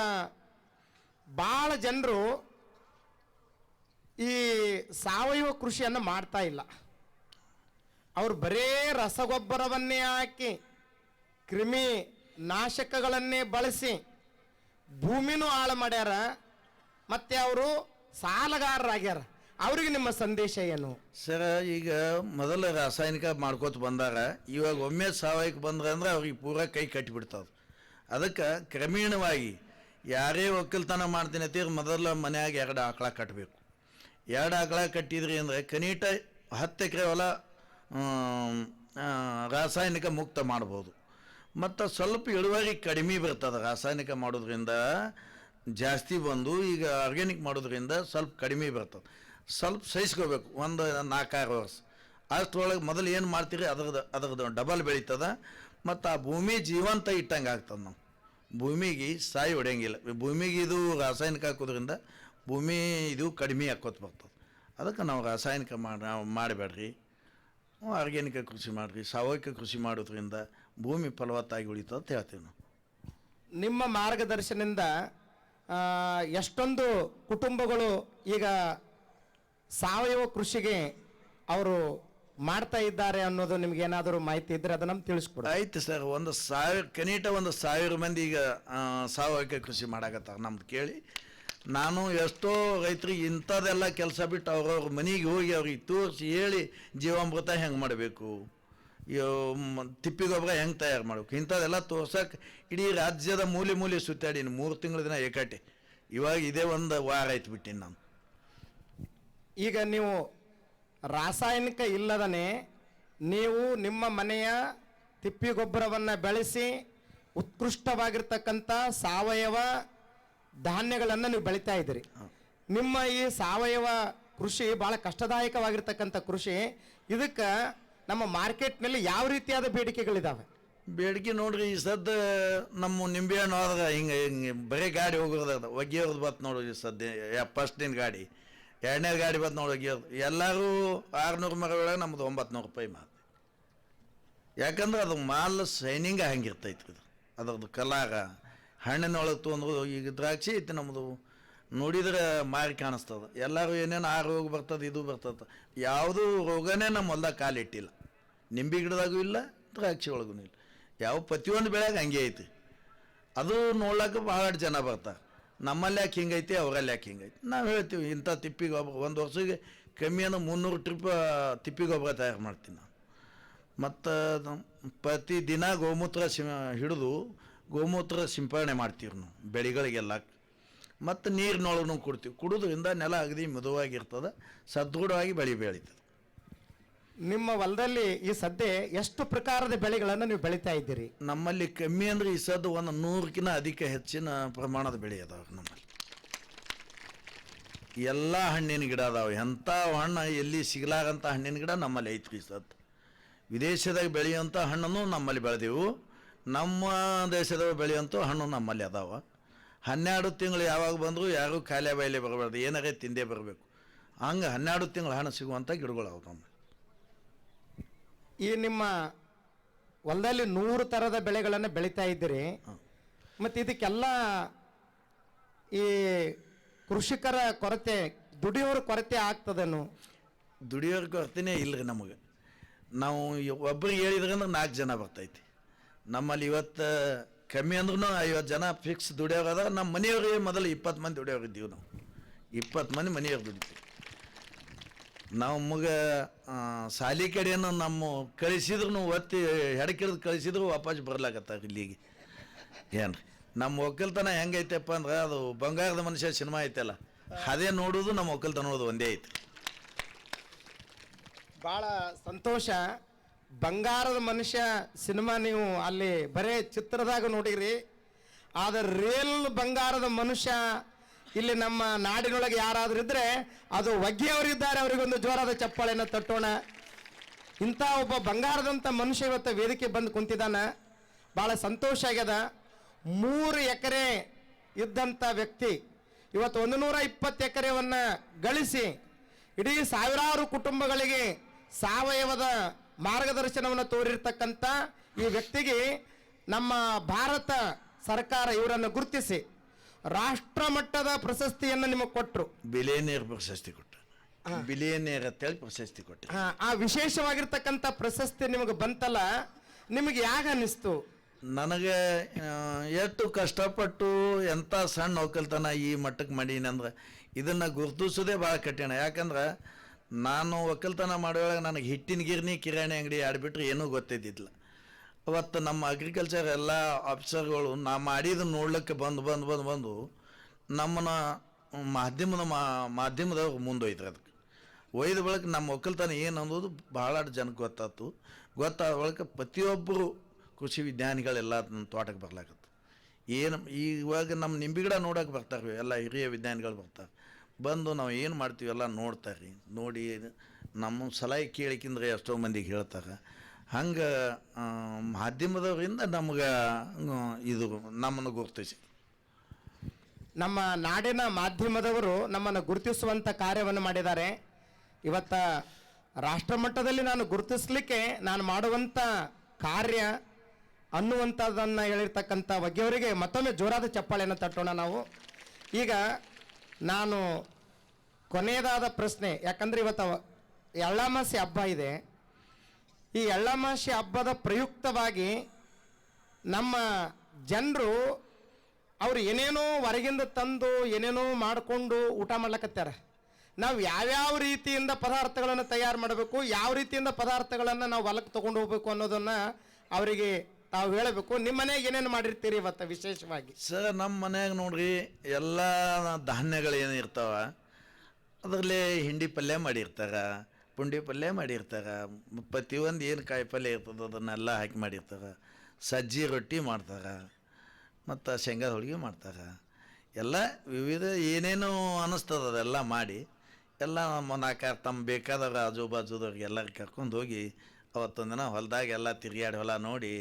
Speaker 1: ಭಾಳ ಜನರು ಈ ಸಾವಯವ ಕೃಷಿಯನ್ನು ಮಾಡ್ತಾ ಇಲ್ಲ. ಅವ್ರು ಬರೇ ರಸಗೊಬ್ಬರವನ್ನೇ ಹಾಕಿ, ಕ್ರಿಮಿ ನಾಶಕಗಳನ್ನೇ ಬಳಸಿ ಭೂಮಿನೂ ಹಾಳು ಮಾಡ್ಯಾರ, ಮತ್ತೆ ಅವರು ಸಾಲಗಾರರಾಗ್ಯಾರ. ಅವ್ರಿಗೆ ನಿಮ್ಮ ಸಂದೇಶ ಏನು?
Speaker 2: ಸರ, ಈಗ ಮೊದಲು ರಾಸಾಯನಿಕ ಮಾಡ್ಕೋತ ಬಂದಾರ, ಇವಾಗ ಒಮ್ಮೆ ಸಾವಯವಕ್ಕೆ ಬಂದ್ರೆ ಅಂದ್ರೆ ಅವ್ರಿಗೆ ಪೂರ ಕೈ ಕಟ್ಟಿಬಿಡ್ತಾವ ಅದಕ್ಕೆ ಕ್ರಮೇಣವಾಗಿ ಯಾರೇ ಒಕ್ಕಲ್ತನ ಮಾಡ್ತೀನಿ ಅಂತೀರ ಮೊದಲು ಮನೆಯಾಗ ಎರಡು ಆಕಳ ಕಟ್ಟಬೇಕು ಎರಡು ಆಕಳ ಕಟ್ಟಿದ್ರಿ ಅಂದರೆ ಕನಿಷ್ಠ ಹತ್ತು ಎಕರೆ ಹೊಲ ರಾಸಾಯನಿಕ ಮುಕ್ತ ಮಾಡ್ಬೋದು. ಮತ್ತು ಸ್ವಲ್ಪ ಇಳುವರಿ ಕಡಿಮೆ ಬರ್ತದೆ ರಾಸಾಯನಿಕ ಮಾಡೋದ್ರಿಂದ ಜಾಸ್ತಿ ಬಂದು ಈಗ ಆರ್ಗ್ಯಾನಿಕ್ ಮಾಡೋದ್ರಿಂದ ಸ್ವಲ್ಪ ಕಡಿಮೆ ಬರ್ತದೆ. ಸ್ವಲ್ಪ ಸಹಿಸ್ಕೋಬೇಕು, ಒಂದು ನಾಲ್ಕಾರು ವರ್ಷ. ಅಷ್ಟರೊಳಗೆ ಮೊದಲು ಏನು ಮಾಡ್ತೀರಿ? ಅದ್ರದ್ದು ಅದ್ರದ್ದು ಡಬಲ್ ಬೆಳೀತದೆ. ಮತ್ತು ಆ ಭೂಮಿ ಜೀವಂತ ಇಟ್ಟಂಗೆ ಆಗ್ತದೆ ನಾವು ಭೂಮಿಗೆ ಸಾಯಿ ಹೊಡೆಯಂಗಿಲ್ಲ. ಭೂಮಿಗೆ ಇದು ರಾಸಾಯನಿಕ ಹಾಕೋದ್ರಿಂದ ಭೂಮಿ ಇದು ಕಡಿಮೆ ಹಾಕೋತ ಬರ್ತದೆ. ಅದಕ್ಕೆ ನಾವು ರಾಸಾಯನಿಕ ಮಾಡಿ ಮಾಡಬೇಡ್ರಿ. ಆರ್ಗ್ಯಾನಿಕ ಕೃಷಿ ಮಾಡಿರಿ ಸಾವಯವಿಕ ಕೃಷಿ ಮಾಡೋದ್ರಿಂದ ಭೂಮಿ ಫಲವತ್ತಾಗಿ ಉಳಿತು ಅಂತ ಹೇಳ್ತೀವಿ ನಾವು
Speaker 1: ನಿಮ್ಮ ಮಾರ್ಗದರ್ಶನದಿಂದ ಆ, ಎಷ್ಟೊಂದು ಕುಟುಂಬಗಳು ಈಗ ಸಾವಯವ ಕೃಷಿಗೆ ಅವರು ಮಾಡ್ತಾ ಇದ್ದಾರೆ ಅನ್ನೋದು ನಿಮ್ಗೆ ಏನಾದರೂ ಮಾಹಿತಿ ಇದ್ರೆ ಅದನ್ನ ನಮ್ಗೆ ತಿಳಿಸ್ಕೊಡ.
Speaker 2: ಆಯ್ತು ಸರ್ ಒಂದು ಸಾವಿರ ಕನಿಷ್ಠ ಒಂದು ಸಾವಿರ ಮಂದಿ ಈಗ ಸಾವಯವ ಸಾವಯವಿಕ ಕೃಷಿ ಮಾಡಾಕತ್ತಾರ ನಮ್ದು ಕೇಳಿ. ನಾನು ಎಷ್ಟೋ ರೈತರಿಗೆ ಇಂಥದ್ದೆಲ್ಲ ಕೆಲಸ ಬಿಟ್ಟು ಅವ್ರವ್ರ ಮನೆಗೆ ಹೋಗಿ ಅವ್ರಿಗೆ ತೋರಿಸಿ ಹೇಳಿ ಜೀವಾಮೃತ ಹೆಂಗೆ ಮಾಡಬೇಕು? ತಿಪ್ಪಿ ಗೊಬ್ಬರ ಹೆಂಗೆ ತಯಾರು ಮಾಡಬೇಕು? ಇಂಥದ್ದೆಲ್ಲ ತೋರ್ಸೋಕೆ ಇಡೀ ರಾಜ್ಯದ ಮೂಲೆ ಮೂಲೆ ಸುತ್ತಾಡೀನಿ ಮೂರು ತಿಂಗಳ ದಿನ ಏಕಾಟಿ. ಇವಾಗ ಇದೇ ಒಂದು ವಾರ ಆಯ್ತು ಬಿಟ್ಟಿನಿ ನಾನು.
Speaker 1: ಈಗ ನೀವು ರಾಸಾಯನಿಕ ಇಲ್ಲದನೆ ನೀವು ನಿಮ್ಮ ಮನೆಯ ತಿಪ್ಪಿ ಗೊಬ್ಬರವನ್ನು ಬೆಳೆಸಿ ಉತ್ಕೃಷ್ಟವಾಗಿರ್ತಕ್ಕಂಥ ಸಾವಯವ ಧಾನ್ಯಗಳನ್ನು ನೀವು ಬೆಳೀತಾ ಇದ್ದೀರಿ. ನಿಮ್ಮ ಈ ಸಾವಯವ ಕೃಷಿ ಭಾಳ ಕಷ್ಟದಾಯಕವಾಗಿರ್ತಕ್ಕಂಥ ಕೃಷಿ. ಇದಕ್ಕೆ ನಮ್ಮ ಮಾರ್ಕೆಟ್ನಲ್ಲಿ ಯಾವ ರೀತಿಯಾದ ಬೇಡಿಕೆಗಳಿದ್ದಾವೆ
Speaker 2: ಬೇಡಿಕೆ ನೋಡ್ರಿ, ಈ ಸದ್ದ ನಮ್ಮ ನಿಂಬೆಹಣ್ಣು ಆದ್ರೆ ಹಿಂಗೆ ಹಿಂಗೆ, ಬರೀ ಗಾಡಿ ಹೋಗೋದು ಒಗ್ಗಿಯೋದು ಬತ್ ನೋಡ್ರಿ ಈ ಸದ್ಯ ಫಸ್ಟಿನ ಗಾಡಿ. ಎರಡನೇ ಗಾಡಿ ಬತ್ ನೋಡಿ ಒಗ್ಗಿಯೋದು ಎಲ್ಲರೂ ಆರುನೂರು ಮರ ಒಳಗೆ ನಮ್ಮದು ಒಂಬತ್ತು ನೂರು ರೂಪಾಯಿ ಮಾತು ಯಾಕಂದ್ರೆ ಅದು ಮಾಲ್ ಶೈನಿಂಗ್ ಹಂಗಿರ್ತೈತಿ ಇದು ಅದ್ರದ್ದು ಕಲಾರ ಹಣ್ಣಿನೊಳಗೆ ತೊಂದ್ರು ಈಗ ದ್ರಾಕ್ಷಿ ಐತಿ ನಮ್ಮದು ನೋಡಿದ್ರೆ ಮಾರಿ ಕಾಣಿಸ್ತದೆ. ಎಲ್ಲರೂ ಏನೇನು ಆ ರೋಗ ಬರ್ತದೆ, ಇದು ಬರ್ತದೆ. ಯಾವುದೂ ರೋಗನೇ ನಮ್ಮ ಹೊಲ್ದಾಗ ಕಾಲಿಟ್ಟಿಲ್ಲ ನಿಂಬೆ ಗಿಡದಾಗೂ ಇಲ್ಲ, ದ್ರಾಕ್ಷಿ ಒಳಗೂ ಇಲ್ಲ. ಯಾವ ಪ್ರತಿಯೊಂದು ಬೆಳೆಗೆ ಹಂಗೆ ಐತಿ. ಅದು ನೋಡ್ಲಿಕ್ಕೆ ಭಾಳ ಜನ ಬರ್ತಾರೆ. ನಮ್ಮಲ್ಲಿ ಯಾಕೆ ಹಿಂಗೈತಿ, ಅವರಲ್ಲಿ ಯಾಕೆ ಹಿಂಗೈತಿ. ನಾವು ಹೇಳ್ತೀವಿ, ಇಂಥ ತಿಪ್ಪಿ ಗೊಬ್ಬರ ಒಂದು ವರ್ಷಕ್ಕೆ ಕಮ್ಮಿ ಅಂದ್ರೆ ಮುನ್ನೂರು ಟ್ರಿಪ್ ತಿಪ್ಪಿ ಗೊಬ್ಬರ ತಯಾರು ಮಾಡ್ತೀನಿ ನಾನು ಮತ್ತು ಪ್ರತಿ ದಿನ ಗೋಮೂತ್ರ ಸಿ ಹಿಡಿದು ಗೋಮೂತ್ರ ಸಿಂಪರಣೆ ಮಾಡ್ತೀವಿ ನಾವು ಬೆಳೆಗಳಿಗೆಲ್ಲ. ಮತ್ತು ನೀರಿನೊಳಗೂ ಕೊಡ್ತೀವಿ. ಕುಡೋದ್ರಿಂದ ನೆಲ ಅಗದಿ ಮೃದುವಾಗಿರ್ತದೆ ಸದೃಢವಾಗಿ ಬೆಳೆ ಬೆಳೀತದೆ.
Speaker 1: ನಿಮ್ಮ ಹೊಲದಲ್ಲಿ ಈ ಸದ್ಯ ಎಷ್ಟು ಪ್ರಕಾರದ ಬೆಳೆಗಳನ್ನು ನೀವು ಬೆಳಿತಾ ಇದ್ದೀರಿ?
Speaker 2: ನಮ್ಮಲ್ಲಿ ಕಮ್ಮಿ ಅಂದ್ರೆ ಈ ಸದ್ದು ಒಂದು ನೂರಕ್ಕಿಂತ ಅಧಿಕ ಹೆಚ್ಚಿನ ಪ್ರಮಾಣದ ಬೆಳೆ ಅದಾವೆ ನಮ್ಮಲ್ಲಿ. ಎಲ್ಲ ಹಣ್ಣಿನ ಗಿಡ ಅದಾವೆ. ಎಂಥ ಹಣ್ಣು ಎಲ್ಲಿ ಸಿಗ್ಲಾಗಂಥ ಹಣ್ಣಿನ ಗಿಡ ನಮ್ಮಲ್ಲಿ ಐತ್ರಿ ಈ ಸದ್ದು. ವಿದೇಶದಾಗ ಬೆಳೆಯುವಂಥ ಹಣ್ಣನ್ನು ನಮ್ಮಲ್ಲಿ ಬೆಳೆದೆವು. ನಮ್ಮ ದೇಶದವು ಬೆಳೆಯುವಂಥ ಹಣ್ಣು ನಮ್ಮಲ್ಲಿ ಅದಾವ. ಹನ್ನೆರಡು ತಿಂಗಳು ಯಾವಾಗ ಬಂದರೂ ಯಾರೂ ಖಾಲಿ ಬಾಯಿಲೆ ಬರಬಾರ್ದು ಏನಾರೇ ತಿಂದೇ ಬರಬೇಕು. ಹಂಗೆ ಹನ್ನೆರಡು ತಿಂಗಳು ಹಣ್ಣು ಸಿಗುವಂಥ ಗಿಡಗಳು ಅವು ನಮ್ಮ
Speaker 1: ಈ ನಿಮ್ಮ ಹೊಲದಲ್ಲಿ ನೂರು ಥರದ ಬೆಳೆಗಳನ್ನು ಬೆಳೀತಾ ಇದ್ದೀರಿ. ಮತ್ತು ಇದಕ್ಕೆಲ್ಲ ಈ ಕೃಷಿಕರ ಕೊರತೆ ದುಡಿಯೋರ ಕೊರತೆ ಆಗ್ತದೇನು?
Speaker 2: ದುಡಿಯೋರ್ ಕೊರತೆನೇ ಇಲ್ಲ ನಮಗೆ. ನಾವು ಒಬ್ಬರಿಗೆ ಹೇಳಿದ್ರಂದ್ರೆ ಹೇಳಿದ್ರೆ ಅಂದ್ರೆ ನಾಲ್ಕು ಜನ ಬರ್ತೈತಿ. ನಮ್ಮಲ್ಲಿ ಇವತ್ತು ಕಮ್ಮಿ ಅಂದ್ರೂ ಐವತ್ತು ಜನ ಫಿಕ್ಸ್ ದುಡಿಯೋಗದ ನಮ್ಮ ಮನೆಯವ್ರಿಗೆ ಮೊದಲು ಇಪ್ಪತ್ತು ಮಂದಿ ದುಡಿಯೋಗಿದ್ದೀವಿ ನಾವು. ಇಪ್ಪತ್ತು ಮಂದಿ ಮನೆಯವ್ರು ದುಡಿತೀವಿ. ನಮಗೆ ಮಗ ಸಾಲಿ ಕಡೆಯನ್ನು ನಮ್ಮ ಕಳಿಸಿದ್ರು ಒತ್ತಿ ಹೆಡಕಿಡ್ದು ಕಳಿಸಿದ್ರು ವಾಪಸ್ ಬರ್ಲಾಕತ್ತಾರ ಇಲ್ಲಿಗೆ. ಏನು ನಮ್ಮ ಒಕ್ಕಲ್ತನ ಹೆಂಗೈತಪ್ಪ ಅಂದ್ರೆ ಅದು ಬಂಗಾರದ ಮನುಷ್ಯ ಸಿನಿಮಾ ಐತಲ್ಲ, ಅದೇ ನೋಡೋದು ನಮ್ಮ ಒಕ್ಕಲ್ತನ ನೋಡೋದು ಒಂದೇ ಐತಿ
Speaker 1: ಭಾಳ ಸಂತೋಷ. ಬಂಗಾರದ ಮನುಷ್ಯ ಸಿನಿಮಾ ನೀವು ಅಲ್ಲಿ ಬರೇ ಚಿತ್ರದಾಗ ನೋಡಿರಿ. ಆದ್ರೆ ರಿಯಲ್ ಬಂಗಾರದ ಮನುಷ್ಯ ಇಲ್ಲಿ ನಮ್ಮ ನಾಡಿನೊಳಗೆ ಯಾರಾದರೂ ಇದ್ದರೆ ಅದು ಒಗ್ಗಿಯವರಿದ್ದಾರೆ ಅವರಿಗೊಂದು ಜೋರಾದ ಚಪ್ಪಾಳೆಯನ್ನು ತಟ್ಟೋಣ. ಇಂಥ ಒಬ್ಬ ಬಂಗಾರದಂಥ ಮನುಷ್ಯ ಇವತ್ತು ವೇದಿಕೆ ಬಂದು ಕುಂತಿದ್ದಾನೆ. ಭಾಳ ಸಂತೋಷ ಆಗ್ಯದ. ಮೂರು ಎಕರೆ ಇದ್ದಂಥ ವ್ಯಕ್ತಿ ಇವತ್ತು ಒಂದು ನೂರ ಇಪ್ಪತ್ತು ಎಕರೆವನ್ನು ಗಳಿಸಿ ಇಡೀ ಸಾವಿರಾರು ಕುಟುಂಬಗಳಿಗೆ ಸಾವಯವದ ಮಾರ್ಗದರ್ಶನವನ್ನು ತೋರಿರ್ತಕ್ಕಂಥ ಈ ವ್ಯಕ್ತಿಗೆ ನಮ್ಮ ಭಾರತ ಸರ್ಕಾರ ಇವರನ್ನು ಗುರುತಿಸಿ ರಾಷ್ಟ್ರ ಮಟ್ಟದ ಪ್ರಶಸ್ತಿಯನ್ನು ನಿಮಗೆ ಕೊಟ್ಟರು
Speaker 2: ಬಿಲಿಯನೇರ್ ಪ್ರಶಸ್ತಿ ಕೊಟ್ಟ ಬಿಲಿಯನೇರ್ ಅಂತೇಳಿ ಪ್ರಶಸ್ತಿ ಕೊಟ್ಟ
Speaker 1: ಆ, ಆ ವಿಶೇಷವಾಗಿರ್ತಕ್ಕಂಥ ಪ್ರಶಸ್ತಿ ನಿಮಗೆ ಬಂತಲ್ಲ ನಿಮಗೆ ಯಾಗ ಅನ್ನಿಸ್ತು?
Speaker 2: ನನಗೆ ಎಷ್ಟು ಕಷ್ಟಪಟ್ಟು ಎಂಥ ಸಣ್ಣ ಒಕ್ಕಲ್ತನ ಈ ಮಟ್ಟಕ್ಕೆ ಮಾಡೀನಿ ಅಂದ್ರೆ ಇದನ್ನು ಗುರುತಿಸೋದೇ ಭಾಳ ಕಠಿಣ. ಯಾಕಂದ್ರೆ ನಾನು ಒಕ್ಕಲ್ತನ ಮಾಡುವಾಗ ನನಗೆ ಹಿಟ್ಟಿನ ಗಿರ್ನಿ, ಕಿರಾಣಿ ಅಂಗಡಿ ಆಡ್ಬಿಟ್ರೆ ಏನೂ ಗೊತ್ತಿದ್ದಿಲ್ಲ ಅವತ್ತು ನಮ್ಮ ಅಗ್ರಿಕಲ್ಚರ್ ಎಲ್ಲ ಆಫೀಸರ್ಗಳು ನಾ ಮಾಡಿದ್ದು ನೋಡ್ಲಿಕ್ಕೆ ಬಂದು ಬಂದು ಬಂದು ಬಂದು ನಮ್ಮನ್ನ ಮಾಧ್ಯಮದ ಮಾ- ಮಾಧ್ಯಮದವ್ರು ಮುಂದೊಯ್ತಾರೆ ಅದಕ್ಕೆ. ಒಯ್ದ ಬಳಿಕ ನಮ್ಮ ಒಕ್ಕಲ್ತನ ಏನು ಅನ್ನೋದು ಭಾಳ ಜನಕ್ಕೆ ಗೊತ್ತಾಯ್ತು ಗೊತ್ತಾದ ಬಳಿಕ ಪ್ರತಿಯೊಬ್ಬರು ಕೃಷಿ ವಿಜ್ಞಾನಿಗಳೆಲ್ಲ ನಮ್ಮ ತೋಟಕ್ಕೆ ಬರ್ಲಾಕತ್ತು. ಏನು, ಇವಾಗ ನಮ್ಮ ನಿಂಬೆ ಗಿಡ ನೋಡೋಕೆ ಬರ್ತಾರೆ ಎಲ್ಲ ಹಿರಿಯ ವಿಜ್ಞಾನಿಗಳು ಬರ್ತಾರೆ ಬಂದು ನಾವು ಏನು ಮಾಡ್ತೀವಲ್ಲ ನೋಡ್ತಾರೆ ನೋಡಿ ನಮ್ಮ ಸಲಹೆ ಕೇಳಿಕಿಂದ್ರೆ ಎಷ್ಟೋ ಮಂದಿಗೆ ಹೇಳ್ತಾರೆ. ಹಂಗೆ ಮಾಧ್ಯಮದವರಿಂದ ನಮ್ಗೆ ಇದು ನಮ್ಮನ್ನು ಗುರುತಿಸಿ.
Speaker 1: ನಮ್ಮ ನಾಡಿನ ಮಾಧ್ಯಮದವರು ನಮ್ಮನ್ನು ಗುರುತಿಸುವಂಥ ಕಾರ್ಯವನ್ನು ಮಾಡಿದ್ದಾರೆ. ಇವತ್ತ ರಾಷ್ಟ್ರ ಮಟ್ಟದಲ್ಲಿ ನಾನು ಗುರುತಿಸ್ಲಿಕ್ಕೆ ನಾನು ಮಾಡುವಂಥ ಕಾರ್ಯ ಅನ್ನುವಂಥದ್ದನ್ನು ಹೇಳಿರ್ತಕ್ಕಂಥ ಬಗ್ಗೆಯವರಿಗೆ ಮತ್ತೊಮ್ಮೆ ಜೋರಾದ ಚಪ್ಪಾಳೆಯನ್ನು ತಟ್ಟೋಣ ನಾವು. ಈಗ ನಾನು ಕೊನೆಯದಾದ ಪ್ರಶ್ನೆ, ಯಾಕಂದ್ರೆ ಇವತ್ತು ಎಳ್ಳಮಾಸಿ ಹಬ್ಬ ಇದೆ. ಈ ಎಳ್ಳಮಾಸಿ ಹಬ್ಬದ ಪ್ರಯುಕ್ತವಾಗಿ ನಮ್ಮ ಜನರು ಅವ್ರು ಏನೇನೋ ಹೊರಗಿಂದ ತಂದು ಏನೇನೋ ಮಾಡಿಕೊಂಡು ಊಟ ಮಾಡ್ಲಕತ್ಯಾರ. ನಾವು ಯಾವ್ಯಾವ ರೀತಿಯಿಂದ ಪದಾರ್ಥಗಳನ್ನು ತಯಾರು ಮಾಡಬೇಕು, ಯಾವ ರೀತಿಯಿಂದ ಪದಾರ್ಥಗಳನ್ನು ನಾವು ಹೊಲಕ್ಕೆ ತೊಗೊಂಡು ಹೋಗ್ಬೇಕು ಅನ್ನೋದನ್ನು ಅವರಿಗೆ ತಾವು ಹೇಳಬೇಕು. ನಿಮ್ಮ ಮನೆಗೆ ಏನೇನು ಮಾಡಿರ್ತೀರಿ ಇವತ್ತು ವಿಶೇಷವಾಗಿ?
Speaker 2: ಸರ್ ನಮ್ಮ ಮನೆಯಾಗ ನೋಡ್ರಿ ಎಲ್ಲ ಧಾನ್ಯಗಳು ಏನು ಇರ್ತಾವ. ಅದರಲ್ಲಿ ಹಿಂಡಿ ಪಲ್ಯ ಮಾಡಿರ್ತಾರ, ಪುಂಡಿ ಪಲ್ಯ ಮಾಡಿರ್ತಾರೆ, ಪ್ರತಿಯೊಂದು ಏನು ಕಾಯಿ ಪಲ್ಯ ಇರ್ತದೆ ಅದನ್ನೆಲ್ಲ ಹಾಕಿ ಮಾಡಿರ್ತಾರೆ. ಸಜ್ಜಿ ರೊಟ್ಟಿ ಮಾಡ್ತಾರೆ, ಮತ್ತು ಶೇಂಗಾ ಹೋಳಿಗೆ ಮಾಡ್ತಾರೆ. ಎಲ್ಲ ವಿವಿಧ ಏನೇನು ಅನ್ನಿಸ್ತದ ಅದೆಲ್ಲ ಮಾಡಿ, ಎಲ್ಲ ನಮ್ಮ ನಾಲ್ಕಾರು ತಮ್ಮ ಬೇಕಾದಾಗ ಆಜು ಬಾಜುದವ್ರಿಗೆ ಎಲ್ಲರೂ ಕರ್ಕೊಂಡು ಹೋಗಿ ಅವತ್ತೊಂದು ದಿನ ಎಲ್ಲ ತಿರುಗಾಡಿ ಹೊಲ ನೋಡಿ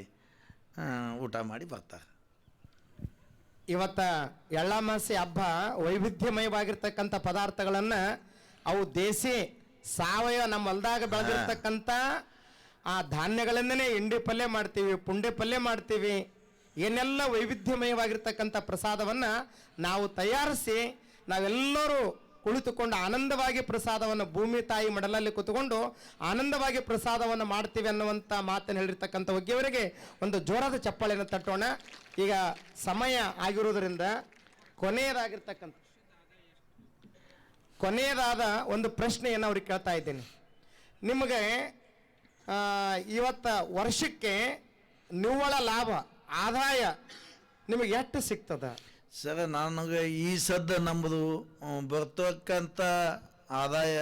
Speaker 2: ಊಟ ಮಾಡಿ ಬರ್ತಾರೆ.
Speaker 1: ಇವತ್ತ ಎಳ್ಳಮಾಸಿ ಹಬ್ಬ ವೈವಿಧ್ಯಮಯವಾಗಿರ್ತಕ್ಕಂಥ ಪದಾರ್ಥಗಳನ್ನು ಅವು ದೇಸಿ ಸಾವಯವ ನಮ್ಮ ಹೊಲದಾಗ ಬೆಳೆದಿರ್ತಕ್ಕಂಥ ಆ ಧಾನ್ಯಗಳಿಂದನೇ ಇಂಡಿ ಪಲ್ಯ ಮಾಡ್ತೀವಿ, ಪುಂಡಿ ಪಲ್ಯ ಮಾಡ್ತೀವಿ. ಏನೆಲ್ಲ ವೈವಿಧ್ಯಮಯವಾಗಿರ್ತಕ್ಕಂಥ ಪ್ರಸಾದವನ್ನು ನಾವು ತಯಾರಿಸಿ ನಾವೆಲ್ಲರೂ ಕುಳಿತುಕೊಂಡು ಆನಂದವಾಗಿ ಪ್ರಸಾದವನ್ನು ಭೂಮಿ ತಾಯಿ ಮಡಲಲ್ಲಿ ಕೂತ್ಕೊಂಡು ಆನಂದವಾಗಿ ಪ್ರಸಾದವನ್ನು ಮಾಡ್ತೀವಿ ಅನ್ನುವಂಥ ಮಾತನ್ನು ಹೇಳಿರ್ತಕ್ಕಂಥ ಒಗ್ಗಿಯವರಿಗೆ ಒಂದು ಜೋರಾದ ಚಪ್ಪಾಳೆಯನ್ನು ತಟ್ಟೋಣ. ಈಗ ಸಮಯ ಆಗಿರುವುದರಿಂದ ಕೊನೆಯದಾಗಿರ್ತಕ್ಕಂಥ ಕೊನೆಯದಾದ ಒಂದು ಪ್ರಶ್ನೆಯನ್ನು ಅವ್ರಿಗೆ ಕೇಳ್ತಾ ಇದ್ದೀನಿ. ನಿಮಗೆ ಇವತ್ತು ಇವತ್ತ ವರ್ಷಕ್ಕೆ ನಿವ್ವಳ ಲಾಭ, ಆದಾಯ ನಿಮಗೆ ಎಷ್ಟು ಸಿಗ್ತದ?
Speaker 2: ಸರ್, ನನಗೆ ಈ ಸದ್ದ ನಮ್ಮದು ಬರ್ತಕ್ಕಂಥ ಆದಾಯ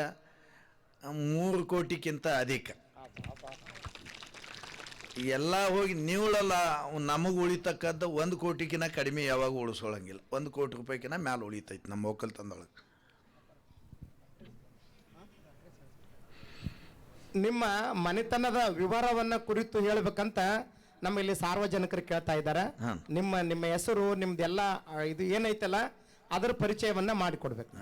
Speaker 2: ಮೂರು ಕೋಟಿಗಿಂತ ಅಧಿಕ. ಎಲ್ಲ ಹೋಗಿ ನೀವುಳಲ್ಲ, ನಮಗೆ ಉಳಿತಕ್ಕಂಥ ಒಂದು ಕೋಟಿಗಿನ ಕಡಿಮೆ ಯಾವಾಗ ಉಳಿಸೋಳಂಗಿಲ್ಲ ಒಂದು ಕೋಟಿ ರೂಪಾಯಿಕಿನ ಮ್ಯಾಲೆ ಉಳಿತೈತೆ ನಮ್ಮ ಒಕ್ಕಲ್ತನದೊಳಗೆ
Speaker 1: ನಿಮ್ಮ ಮನೆತನದ ವಿವರವನ್ನ ಕುರಿತು ಹೇಳ್ಬೇಕಂತ ನಮ್ಮ ಇಲ್ಲಿ ಸಾರ್ವಜನಿಕರು ಕೇಳ್ತಾ ಇದ್ದಾರೆ.
Speaker 2: ಹಾಂ.
Speaker 1: ನಿಮ್ಮ ನಿಮ್ಮ ಹೆಸರು ನಿಮ್ದೆಲ್ಲ ಇದು ಏನೈತಲ್ಲ ಅದರ ಪರಿಚಯವನ್ನ ಮಾಡಿಕೊಡ್ಬೇಕು.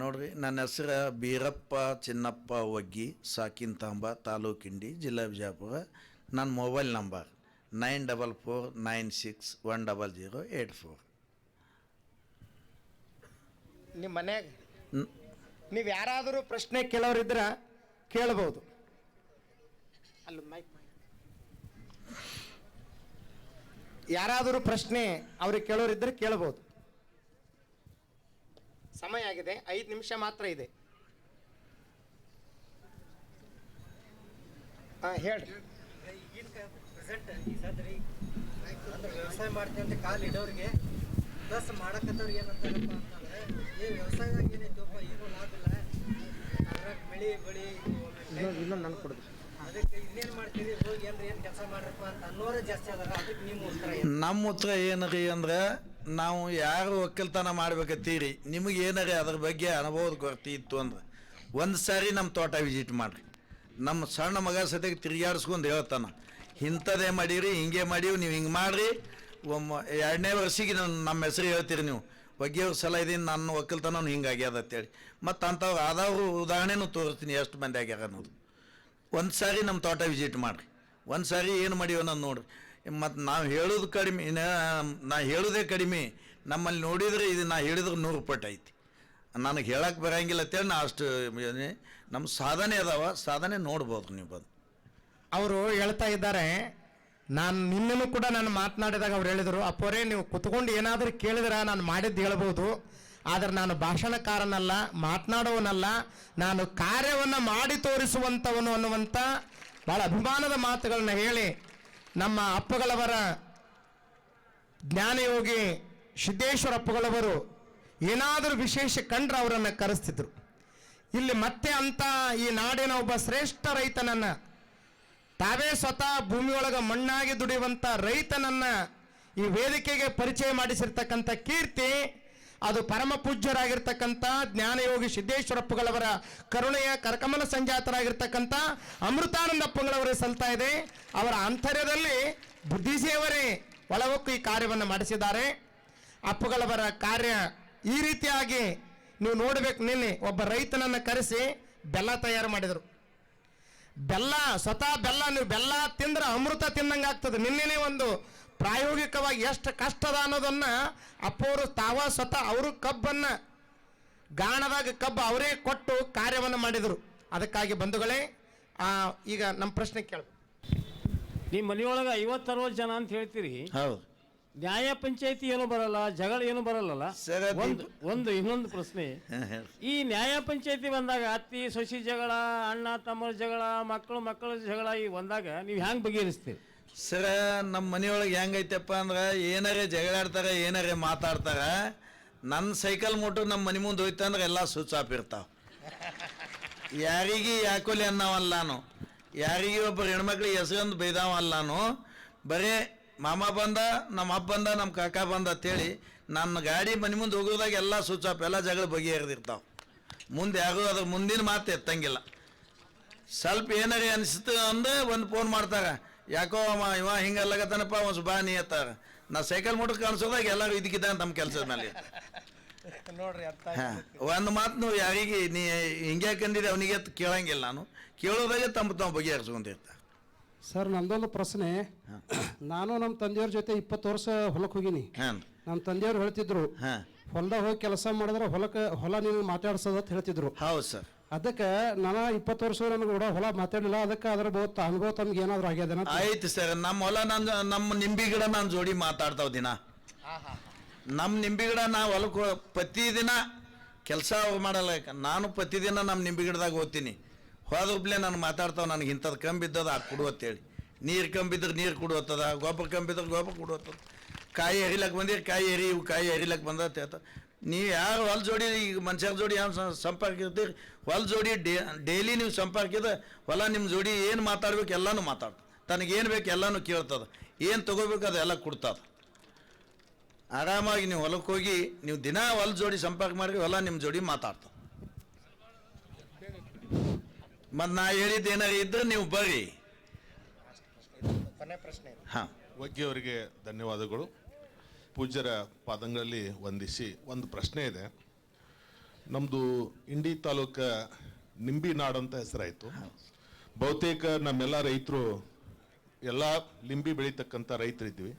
Speaker 2: ನೋಡ್ರಿ ನನ್ನ ಹೆಸರು ಬೀರಪ್ಪ ಚಿನ್ನಪ್ಪ ಒಗ್ಗಿ ಸಾಕಿಂತಾಂಬ ತಾಲೂಕಿಂಡಿ ಜಿಲ್ಲಾ ಬಿಜಾಪುರ ನನ್ನ mobile number nine double four nine six one double zero eight four.
Speaker 1: ನಿಮ್ಮ ಮನ್ಯಾಗ ನೀವು ಯಾರಾದರೂ ಪ್ರಶ್ನೆ ಕೇಳೋರಿದ್ರೆ ಕೇಳಬಹುದು ಅಲ್ಲಿ ಮೈಕ್ ಯಾರಾದರೂ ಪ್ರಶ್ನೆ ಅವ್ರಿಗೆ ಕೇಳೋರಿದ್ದರೆ ಕೇಳಬಹುದು ಸಮಯ ಆಗಿದೆ ಐದು ನಿಮಿಷ ಮಾತ್ರ ಇದೆ. ಹಾ
Speaker 3: ಹೇಳಿ. ಪ್ರೆಸೆಂಟ್ ಈ ಸದ್ರಿ ಅಂದ್ರೆ ವ್ಯವಸಾಯ ಮಾಡ್ತೀವಿ ಅಂತ ಕಾಲು ಇಡೋರಿಗೆ ಪ್ಲಸ್ ಮಾಡಕತ್ತವ್ರಿಗೆ ಏನಂತಾರಪ್ಪ ಅಂತಂದ್ರೆ ಈ ವ್ಯವಸಾಯದಾಗ ಏನೈತಪ್ಪ ಏನೂ ಲಾಭ ಇಲ್ಲ. ಅದ್ರಾಗ ಬೆಳಿ ಬೆಳಿ
Speaker 1: ಇನ್ನೊಂದು ನನ್ಗೆ ಕೊಡುದು
Speaker 3: ನಿಮ್ಮ ಉತ್ತರ
Speaker 2: ಏನರಿ ಅಂದ್ರೆ ನಾವು ಯಾರು ಒಕ್ಕಲ್ತನ ಮಾಡ್ಬೇಕತ್ತೀರಿ? ನಿಮಗೆ ಏನರಿ ಅದ್ರ ಬಗ್ಗೆ ಅನುಭವದ ಕೊರತೆ ಇತ್ತು ಅಂದ್ರೆ? ಒಂದು ಸಾರಿ ನಮ್ಮ ತೋಟ ವಿಸಿಟ್ ಮಾಡಿರಿ. ನಮ್ಮ ಸಣ್ಣ ಮಗ ಸದ್ಯಕ್ಕೆ ತಿರುಗಾಡಿಸ್ಕೊಂಡು ಹೇಳ್ತಾನ ಇಂಥದೇ ಮಾಡೀರಿ, ಹಿಂಗೆ ಮಾಡೀವಿ, ನೀವು ಹಿಂಗೆ ಮಾಡಿರಿ. ಒಮ್ಮ ಎರಡನೇ ವರ್ಷಿಗೆ ನಮ್ಮ ಹೆಸರು ಹೇಳ್ತೀರಿ ನೀವು. ಒಗ್ಗೆಯವ್ರ ಸಲ ಇದೀನಿ ನನ್ನ ಒಕ್ಕಲ್ತನ ಹಿಂಗೆ ಆಗ್ಯದ ಅಂತೇಳಿ. ಮತ್ತು ಅಂಥವ್ರು ಆದವ್ರು ಉದಾಹರಣೆನೂ ತೋರಿಸ್ತೀನಿ ಎಷ್ಟು ಮಂದಿ ಆಗ್ಯಾರ ಅನ್ನೋದು. ಒಂದು ಸಾರಿ ನಮ್ಮ ತೋಟ ವಿಸಿಟ್ ಮಾಡಿರಿ. ಒಂದು ಸಾರಿ ಏನು ಮಾಡೀವಿ ಅನ್ನೋದು ನೋಡ್ರಿ. ಮತ್ತು ನಾವು ಹೇಳೋದು ಕಡಿಮೆ ನಾ ಹೇಳೋದೇ ಕಡಿಮೆ ನಮ್ಮಲ್ಲಿ ನೋಡಿದರೆ ಇದು ನಾ ಹೇಳಿದ್ರೆ ನೂರು ಪಟ್ಟು ಐತಿ. ನನಗೆ ಹೇಳಕ್ಕೆ ಬರಂಗಿಲ್ಲ ಅಂತೇಳಿ ನಾ ಅಷ್ಟು ನಮ್ಮ ಸಾಧನೆ ಅದಾವ, ಸಾಧನೆ ನೋಡ್ಬೋದು ನೀವು ಬಂದು.
Speaker 1: ಅವರು ಹೇಳ್ತಾ ಇದ್ದಾರೆ, ನಾನು ನಿನ್ನೂ ಕೂಡ ನಾನು ಮಾತನಾಡಿದಾಗ ಅವ್ರು ಹೇಳಿದರು, ಅಪ್ಪೋರೇ, ನೀವು ಕುತ್ಕೊಂಡು ಏನಾದರೂ ಕೇಳಿದ್ರೆ ನಾನು ಮಾಡಿದ್ದು ಹೇಳ್ಬೋದು. ಆದರೆ ನಾನು ಭಾಷಣಕಾರನಲ್ಲ ಮಾತನಾಡುವವನಲ್ಲ ನಾನು ಕಾರ್ಯವನ್ನು ಮಾಡಿ ತೋರಿಸುವಂಥವನು ಅನ್ನುವಂಥ ಭಾಳ ಅಭಿಮಾನದ ಮಾತುಗಳನ್ನ ಹೇಳಿ ನಮ್ಮ ಅಪ್ಪಗಳವರ ಜ್ಞಾನಯೋಗಿ ಸಿದ್ದೇಶ್ವರ ಅಪ್ಪಗಳವರು ಏನಾದರೂ ವಿಶೇಷ ಕಂಡ್ರೆ ಅವರನ್ನು ಕರೆಸ್ತಿದ್ರು. ಇಲ್ಲಿ ಮತ್ತೆ ಅಂತ ಈ ನಾಡಿನ ಒಬ್ಬ ಶ್ರೇಷ್ಠ ರೈತನನ್ನ, ತಾವೇ ಸ್ವತಃ ಭೂಮಿಯೊಳಗ ಮಣ್ಣಾಗಿ ದುಡಿಯುವಂಥ ರೈತನನ್ನ ಈ ವೇದಿಕೆಗೆ ಪರಿಚಯ ಮಾಡಿಸಿರ್ತಕ್ಕಂಥ ಕೀರ್ತಿ ಅದು ಪರಮ ಪೂಜ್ಯರಾಗಿರ್ತಕ್ಕಂಥ ಜ್ಞಾನಯೋಗಿ ಸಿದ್ದೇಶ್ವರಪ್ಪಗಳವರ ಕರುಣೆಯ ಕರಕಮಲ ಸಂಜಾತರಾಗಿರ್ತಕ್ಕಂಥ ಅಮೃತಾನಂದಪ್ಪಗಳವರೇ ಸಲ್ತಾ ಇದೆ. ಅವರ ಆಂತರ್ಯದಲ್ಲಿ ಬುದ್ಧಿಸೇವರೇ ಒಳಗೊಕ್ಕು ಈ ಕಾರ್ಯವನ್ನು ಮಾಡಿಸಿದ್ದಾರೆ. ಅಪ್ಪಗಳವರ ಕಾರ್ಯ ಈ ರೀತಿಯಾಗಿ ನೀವು ನೋಡಬೇಕು ನಿನ್ನೆ ಒಬ್ಬ ರೈತನನ್ನು ಕರೆಸಿ ಬೆಲ್ಲ ತಯಾರು ಮಾಡಿದರು. ಬೆಲ್ಲ, ಸ್ವತಃ ಬೆಲ್ಲ, ನೀವು ಬೆಲ್ಲ ತಿಂದ್ರೆ ಅಮೃತ ತಿಂದಂಗೆ ಆಗ್ತದೆ ನಿನ್ನೆನೇ ಒಂದು ಪ್ರಾಯೋಗಿಕವಾಗಿ ಎಷ್ಟು ಕಷ್ಟದ ಅನ್ನೋದನ್ನ ಅಪ್ಪವರು ತಾವ ಸ್ವತಃ ಅವರು ಕಬ್ಬನ್ನ ಗಾಣದಾಗ ಕಬ್ಬು ಅವರೇ ಕೊಟ್ಟು ಕಾರ್ಯವನ್ನು ಮಾಡಿದರು. ಅದಕ್ಕಾಗಿ ಬಂಧುಗಳೇ ಆ, ಈಗ ನಮ್ಮ ಪ್ರಶ್ನೆ ಕೇಳ
Speaker 4: ನಿಮ್ಮ ಮನೆಯೊಳಗೆ ಐವತ್ತರವತ್ತು ಜನ ಅಂತ ಹೇಳ್ತೀರಿ.
Speaker 2: ಹೌದು.
Speaker 4: ನ್ಯಾಯ ಪಂಚಾಯತಿ ಏನು ಬರಲ್ಲ ಜಗಳ ಏನು ಬರಲ್ಲಲ್ಲ?
Speaker 2: ಸರ್, ಅದು-
Speaker 4: ಒಂದು ಒಂದು ಇನ್ನೊಂದು ಪ್ರಶ್ನೆ. ಈ ನ್ಯಾಯ ಪಂಚಾಯತಿ ಬಂದಾಗ ಅತ್ತಿ ಸೊಸಿ ಜಗಳ ಅಣ್ಣ ತಮ್ಮ ಜಗಳ ಮಕ್ಕಳು ಮಕ್ಕಳ ಜಗಳ ಈ ಬಂದಾಗ ನೀವು ಹ್ಯಾಂಗ್ ಬಗೆಹರಿಸ್ತೀರಿ?
Speaker 2: ಸರ ನಮ್ಮ ಮನೆಯೊಳಗೆ ಹೆಂಗೈತಪ್ಪ ಅಂದ್ರೆ, ಏನಾರೇ ಜಗಳಾಡ್ತಾರೆ, ಏನಾರೇ ಮಾತಾಡ್ತಾರೆ ನನ್ನ ಸೈಕಲ್ ಮೋಟರ್ ನಮ್ಮ ಮನೆ ಮುಂದೆ ಹೋಯ್ತಂದ್ರೆ ಎಲ್ಲ ಸ್ವಿಚ್ ಆಫ್ ಇರ್ತಾವ. ಯಾರಿಗೆ ಯಾಕೋಲಿ ಅನ್ನವಲ್ಲಾನು ಯಾರಿಗೆ ಒಬ್ಬ ಹೆಣ್ಮಕ್ಳಿಗೆ ಹೆಸರಂದು ಬೈದಾವಲ್ಲಾನು ಬರೀ, ಮಾಮ ಬಂದ ನಮ್ಮ ಅಪ್ಪ ಬಂದ ನಮ್ಮ ಕಾಕ ಬಂದ ಅಂತೇಳಿ ನನ್ನ ಗಾಡಿ ಮನೆ ಮುಂದೆ ಹೋಗೋದಾಗ ಎಲ್ಲ ಸ್ವಿಚ್ ಆಫ್, ಎಲ್ಲ ಜಗಳ ಬಗೆಹರಿದಿರ್ತಾವ ಮುಂದೆ ಯಾರು ಅದ್ರ ಮುಂದಿನ ಮಾತು ಎತ್ತಂಗಿಲ್ಲ. ಸ್ವಲ್ಪ ಏನಾರೇ ಅನಿಸ್ತು ಅಂದ್ರೆ ಒಂದು ಫೋನ್ ಮಾಡ್ತಾರ. ಯಾಕೋ ಅವ ಇವ ಹಿಂಗಲ್ಲಗತ್ತಾನಪ್ಪ ಒಂದು ಬಾ ನೀ ಅತ್ತ ನಾ ಸೈಕಲ್ ಮೋಟರ್ ಕಾಣಿಸೋದಾಗ ಎಲ್ಲರೂ ಇದಕ್ಕಿದ್ದ ನಮ್ಮ ಕೆಲಸದ ಮೇಲೆ
Speaker 1: ನೋಡ್ರಿ
Speaker 2: ಒಂದು ಮಾತು ನೀವು ಯಾರಿಗೆ ನೀ ಹಿಂಗೆ ಕಂದಿದೆ ಅವನಿಗೆ ಕೇಳಂಗಿಲ್ಲ ನಾನು. ಕೇಳೋದಾಗೆ ತಮ್ಮ ತಾವು ಬಗೆಹರಿಸ್ಕೊಂತಿರ್ತಾರೆ
Speaker 5: ಸರ್ ನಂದೊಂದು ಪ್ರಶ್ನೆ. ನಾನು ನಮ್ಮ ತಂದೆಯವ್ರ ಜೊತೆ ಇಪ್ಪತ್ತು ವರ್ಷ ಹೊಲಕ್ಕೆ ಹೋಗಿನಿ.
Speaker 2: ಹಾಂ.
Speaker 5: ನಮ್ಮ ತಂದೆಯವ್ರು ಹೇಳ್ತಿದ್ರು
Speaker 2: ಹಾಂ.
Speaker 5: ಹೊಲ್ದಾಗ ಹೋಗಿ ಕೆಲಸ ಮಾಡಿದ್ರೆ ಹೊಲಕ್ಕೆ ಹೊಲ ನೀವು ಮಾತಾಡ್ಸೋದು ಅಂತ ಹೇಳ್ತಿದ್ರು.
Speaker 2: ಹೌದು ಸರ್.
Speaker 5: ಅದಕ್ಕೆ ನಾನು ಇಪ್ಪತ್ತು ವರ್ಷ ನನಗೆ ಕೂಡ ಹೊಲ ಮಾತಾಡಿಲ್ಲ ಅದಕ್ಕೆ ಅದ್ರ ಬಹುತ ಅನುಭವ ತಮ್ಗೆ ಏನಾದ್ರು ಆಗ್ಯದ
Speaker 2: ಆಯ್ತು ಸರ್ ನಮ್ಮ ಹೊಲ ನಾನು ನಮ್ಮ ನಿಂಬಿ ಗಿಡ ನಾನು ಜೋಡಿ ಮಾತಾಡ್ತಾವ ದಿನ ನಮ್ಮ ನಿಂಬಿ ಗಿಡ ನಾವು ಹೊಲಕ್ಕೆ ಪ್ರತಿ ದಿನ ಕೆಲಸ ಮಾಡಲ್ಲ ಯಾಕ- ನಾನು ಪ್ರತಿ ದಿನ ನಮ್ಮ ನಿಂಬಿ ಗಿಡದಾಗ ಹೋಗ್ತೀನಿ. ಹೋದ್ರಬ್ಲೆ ನಾನು ಮಾತಾಡ್ತಾವ ನನಗೆ ಇಂಥದ್ದು ಕಂಬಿದ್ದದ ಆ ಕೊಡು ಅಂತೇಳಿ. ನೀರು ಕಂಬಿದ್ರೆ ನೀರು ಕೊಡುವತ್ತದ ಗೊಬ್ಬರ ಕಂಬಿದ್ರೆ ಗೊಬ್ಬರ ಕೊಡುವತ್ತದ ಕಾಯಿ ಹರಿಲಕ್ಕೆ ಬಂದಿರಿ ಕಾಯಿ ಹರಿ ಇವು ಕಾಯಿ ಹರಿಲಕ್ಕೆ ಬಂದ ಅಂತ ಹೇಳ್ತಾರೆ ನೀವು ಯಾರು ಹೊಲ ಜೋಡಿ ಈಗ ಮನುಷ್ಯರ ಜೋಡಿ ಏನು ಸಂಪರ್ಕ ಇರ್ತೀರಿ ಹೊಲ ಜೋಡಿ ಡೇ ಡೈಲಿ ನೀವು ಸಂಪರ್ಕ ಇದೆ ಹೊಲ ನಿಮ್ಮ ಜೋಡಿ ಏನು ಮಾತಾಡ್ಬೇಕು ಎಲ್ಲನೂ ಮಾತಾಡ್ತದೆ. ತನಗೇನು ಬೇಕು ಎಲ್ಲನೂ ಕೇಳ್ತದೆ. ಏನು ತಗೋಬೇಕು ಅದೆಲ್ಲ ಕೊಡ್ತದೆ. ಆರಾಮಾಗಿ ನೀವು ಹೊಲಕ್ಕೆ ಹೋಗಿ ನೀವು ದಿನ ಹೊಲ ಜೋಡಿ ಸಂಪರ್ಕ ಮಾಡಿ ಹೊಲ ನಿಮ್ಮ ಜೋಡಿ ಮಾತಾಡ್ತದೆ. ಮತ್ತು ನಾ ಹೇಳಿದ್ದು ಏನಾರು ಇದ್ದರೆ ನೀವು ಬರ್ರಿ. ಹಾಂ.
Speaker 6: ವೈದ್ಯವರಿಗೆ ಧನ್ಯವಾದಗಳು. ಪೂಜ್ಯರ ಪಾದಂಗಳಲ್ಲಿ ವಂದಿಸಿ ಒಂದು ಪ್ರಶ್ನೆ ಇದೆ. ನಮ್ಮದು ಇಂಡಿ ತಾಲೂಕ ನಿಂಬಿ ನಾಡು ಅಂತ ಹೆಸರಾಯಿತು. ಬಹುತೇಕ ನಮ್ಮೆಲ್ಲ ರೈತರು ಎಲ್ಲ ಲಿಂಬಿ ಬೆಳೀತಕ್ಕಂಥ ರೈತರಿದ್ದೀವಿ.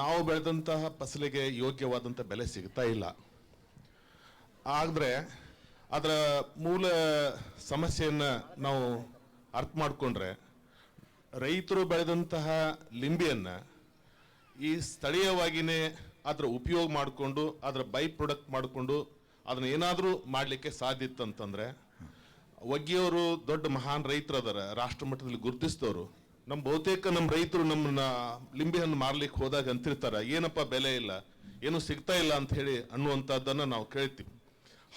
Speaker 6: ನಾವು ಬೆಳೆದಂತಹ ಫಸಲಿಗೆ ಯೋಗ್ಯವಾದಂಥ ಬೆಲೆ ಸಿಗ್ತಾ ಇಲ್ಲ. ಆದರೆ ಅದರ ಮೂಲ ಸಮಸ್ಯೆಯನ್ನು ನಾವು ಅರ್ಥ ಮಾಡಿಕೊಂಡ್ರೆ ರೈತರು ಬೆಳೆದಂತಹ ಲಿಂಬಿಯನ್ನು ಈ ಸ್ಥಳೀಯವಾಗಿಯೇ ಅದರ ಉಪಯೋಗ ಮಾಡಿಕೊಂಡು, ಅದರ ಬೈ ಪ್ರೊಡಕ್ಟ್ ಮಾಡಿಕೊಂಡು ಅದನ್ನ ಏನಾದರೂ ಮಾಡಲಿಕ್ಕೆ ಸಾಧ್ಯ ಇತ್ತಂತಂದ್ರೆ, ಒಗ್ಗಿಯವರು ದೊಡ್ಡ ಮಹಾನ್ ರೈತರು ಅದರ ರಾಷ್ಟ್ರ ಮಟ್ಟದಲ್ಲಿ ಗುರುತಿಸಿದವರು. ನಮ್ಮ ಬಹುತೇಕ ನಮ್ಮ ರೈತರು ನಮ್ಮನ್ನ ಲಿಂಬೆ ಮಾರ್ಲಿಕ್ಕೆ ಹೋದಾಗ ಅಂತಿರ್ತಾರೆ, ಏನಪ್ಪ ಬೆಲೆ ಇಲ್ಲ, ಏನು ಸಿಗ್ತಾ ಇಲ್ಲ ಅಂತ ಹೇಳಿ ಅನ್ನುವಂಥದ್ದನ್ನು ನಾವು ಕೇಳ್ತೀವಿ.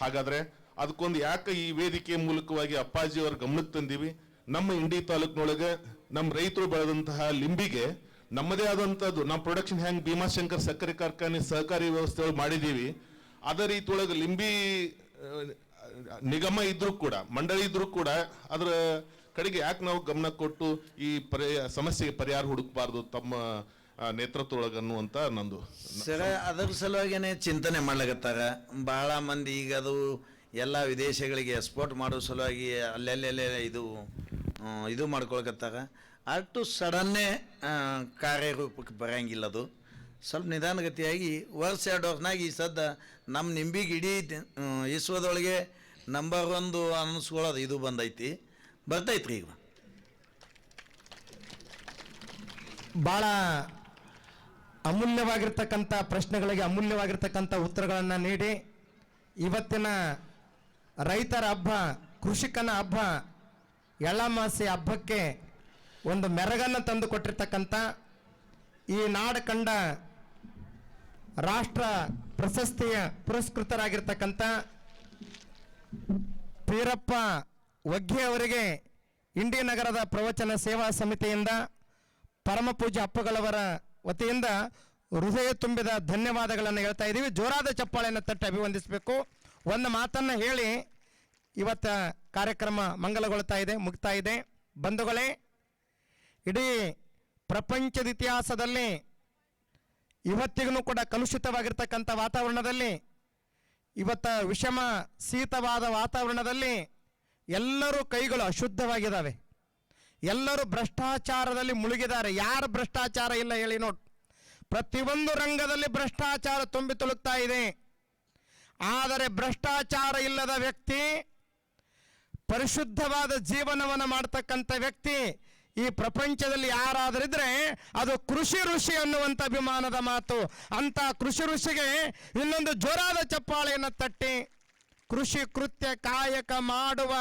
Speaker 6: ಹಾಗಾದ್ರೆ ಅದಕ್ಕೊಂದು ಯಾಕೆ ಈ ವೇದಿಕೆ ಮೂಲಕವಾಗಿ ಅಪ್ಪಾಜಿಯವರ ಗಮನಕ್ಕೆ ತಂದೀವಿ? ನಮ್ಮ ಇಂಡಿ ತಾಲೂಕಿನೊಳಗೆ ನಮ್ಮ ರೈತರು ಬೆಳೆದಂತಹ ಲಿಂಬಿಗೆ ನಮ್ಮದೇ ಆದಂಥದ್ದು. ನಮ್ಮ ಪ್ರೊಡಕ್ಷನ್ ಹ್ಯಾಂಗ್ ಭೀಮಾಶಂಕರ್ ಸಕ್ಕರೆ ಕಾರ್ಖಾನೆ ಸಹಕಾರಿ ವ್ಯವಸ್ಥೆ ಮಾಡಿದ್ದೀವಿ. ಮಾಡಿದೀವಿ ಅದೇ ರೀತಿ ಒಳಗೆ ಲಿಂಬಿ ನಿಗಮ ಇದ್ರೂ ಕೂಡ ಮಂಡಳಿ ಇದ್ರೂ ಕೂಡ ಅದರ ಕಡೆಗೆ ಯಾಕೆ ನಾವು ಗಮನ ಕೊಟ್ಟು ಈ ಪರಿ ಸಮಸ್ಯೆಗೆ ಪರಿಹಾರ ಹುಡುಕಬಾರ್ದು ತಮ್ಮ ನೇತೃತ್ವ ಒಳಗೆ ಅನ್ನುವಂಥ ನಂದು
Speaker 2: ಸರ ಅದರ ಸಲುವಾಗೇನೆ ಚಿಂತನೆ ಮಾಡ್ಲಾಕತ್ತಾರ. ಭಾಳ ಮಂದಿ ಈಗ ಅದು ಎಲ್ಲ ವಿದೇಶಗಳಿಗೆ ಎಕ್ಸ್ಪೋರ್ಟ್ ಮಾಡೋ ಸಲುವಾಗಿ ಅಲ್ಲೆಲ್ಲೆಲ್ಲೆಲ್ಲ ಇದು ಇದು ಮಾಡ್ಕೊಳಕತ್ತಾರ. ಅಷ್ಟು ಸಡನ್ನೇ ಕಾರ್ಯರೂಪಕ್ಕೆ ಬರಂಗಿಲ್ಲ ಅದು ಸ್ವಲ್ಪ ನಿಧಾನಗತಿಯಾಗಿ ವರ್ಷ ಎರಡು ವರ್ಷನಾಗಿ ಈ ಸದ್ದ ನಮ್ಮ ನಿಂಬಿಗೆ ಇಡೀ ಇಸ್ವದೊಳಗೆ ನಂಬರ್ ಒಂದು ಅನ್ನಿಸ್ಕೊಳ್ಳೋದು ಇದು ಬಂದೈತಿ. ಬರ್ತೈತ್ರಿ ಈಗ.
Speaker 1: ಭಾಳ ಅಮೂಲ್ಯವಾಗಿರ್ತಕ್ಕಂಥ ಪ್ರಶ್ನೆಗಳಿಗೆ ಅಮೂಲ್ಯವಾಗಿರ್ತಕ್ಕಂಥ ಉತ್ತರಗಳನ್ನು ನೀಡಿ. ಇವತ್ತಿನ ರೈತರ ಹಬ್ಬ, ಕೃಷಿಕನ ಹಬ್ಬ, ಎಳ್ಳಮಾಸೆ ಹಬ್ಬಕ್ಕೆ ಒಂದು ಮೆರಗನ್ನು ತಂದು ಕೊಟ್ಟಿರ್ತಕ್ಕಂಥ ಈ ನಾಡು ಕಂಡ ರಾಷ್ಟ್ರ ಪ್ರಶಸ್ತಿಯ ಪುರಸ್ಕೃತರಾಗಿರ್ತಕ್ಕಂಥ ಪೀರಪ್ಪ ವಗ್ಗೆ ಅವರಿಗೆ ಇಂಡಿ ನಗರದ ಪ್ರವಚನ ಸೇವಾ ಸಮಿತಿಯಿಂದ ಪರಮ ಪೂಜೆ ಅಪ್ಪಗಳವರ ವತಿಯಿಂದ ಹೃದಯ ತುಂಬಿದ ಧನ್ಯವಾದಗಳನ್ನು ಹೇಳ್ತಾ ಇದ್ದೀವಿ. ಜೋರಾದ ಚಪ್ಪಾಳೆಯನ್ನು ತಟ್ಟಿ ಅಭಿವಂದಿಸಬೇಕು. ಒಂದು ಮಾತನ್ನು ಹೇಳಿ ಇವತ್ತ ಕಾರ್ಯಕ್ರಮ ಮಂಗಲಗೊಳ್ತಾ ಇದೆ, ಮುಗ್ತಾ ಇದೆ. ಬಂಧುಗಳೇ ಇಡೀ ಪ್ರಪಂಚದ ಇತಿಹಾಸದಲ್ಲಿ ಇವತ್ತಿಗೂ ಕೂಡ ಕಲುಷಿತವಾಗಿರ್ತಕ್ಕಂಥ ವಾತಾವರಣದಲ್ಲಿ, ಇವತ್ತ ವಿಷಮ ಶೀತವಾದ ವಾತಾವರಣದಲ್ಲಿ ಎಲ್ಲರೂ ಕೈಗಳು ಅಶುದ್ಧವಾಗಿದ್ದಾವೆ. ಎಲ್ಲರೂ ಭ್ರಷ್ಟಾಚಾರದಲ್ಲಿ ಮುಳುಗಿದ್ದಾರೆ. ಯಾರು ಭ್ರಷ್ಟಾಚಾರ ಇಲ್ಲ ಹೇಳಿ ನೋಡಿ. ಪ್ರತಿಯೊಂದು ರಂಗದಲ್ಲಿ ಭ್ರಷ್ಟಾಚಾರ ತುಂಬಿ ತುಳುಕ್ತಾ ಇದೆ. ಆದರೆ ಭ್ರಷ್ಟಾಚಾರ ಇಲ್ಲದ ವ್ಯಕ್ತಿ, ಪರಿಶುದ್ಧವಾದ ಜೀವನವನ್ನು ಮಾಡ್ತಕ್ಕಂಥ ವ್ಯಕ್ತಿ ಈ ಪ್ರಪಂಚದಲ್ಲಿ ಯಾರಾದರಿದ್ರೆ ಅದು ಕೃಷಿ ಋಷಿ ಅನ್ನುವಂಥ ಅಭಿಮಾನದ ಮಾತು. ಅಂತ ಕೃಷಿ ಋಷಿಗೆ ಇನ್ನೊಂದು ಜೋರಾದ ಚಪ್ಪಾಳೆಯನ್ನು ತಟ್ಟಿ. ಕೃಷಿ ಕೃತ್ಯ ಕಾಯಕ ಮಾಡುವ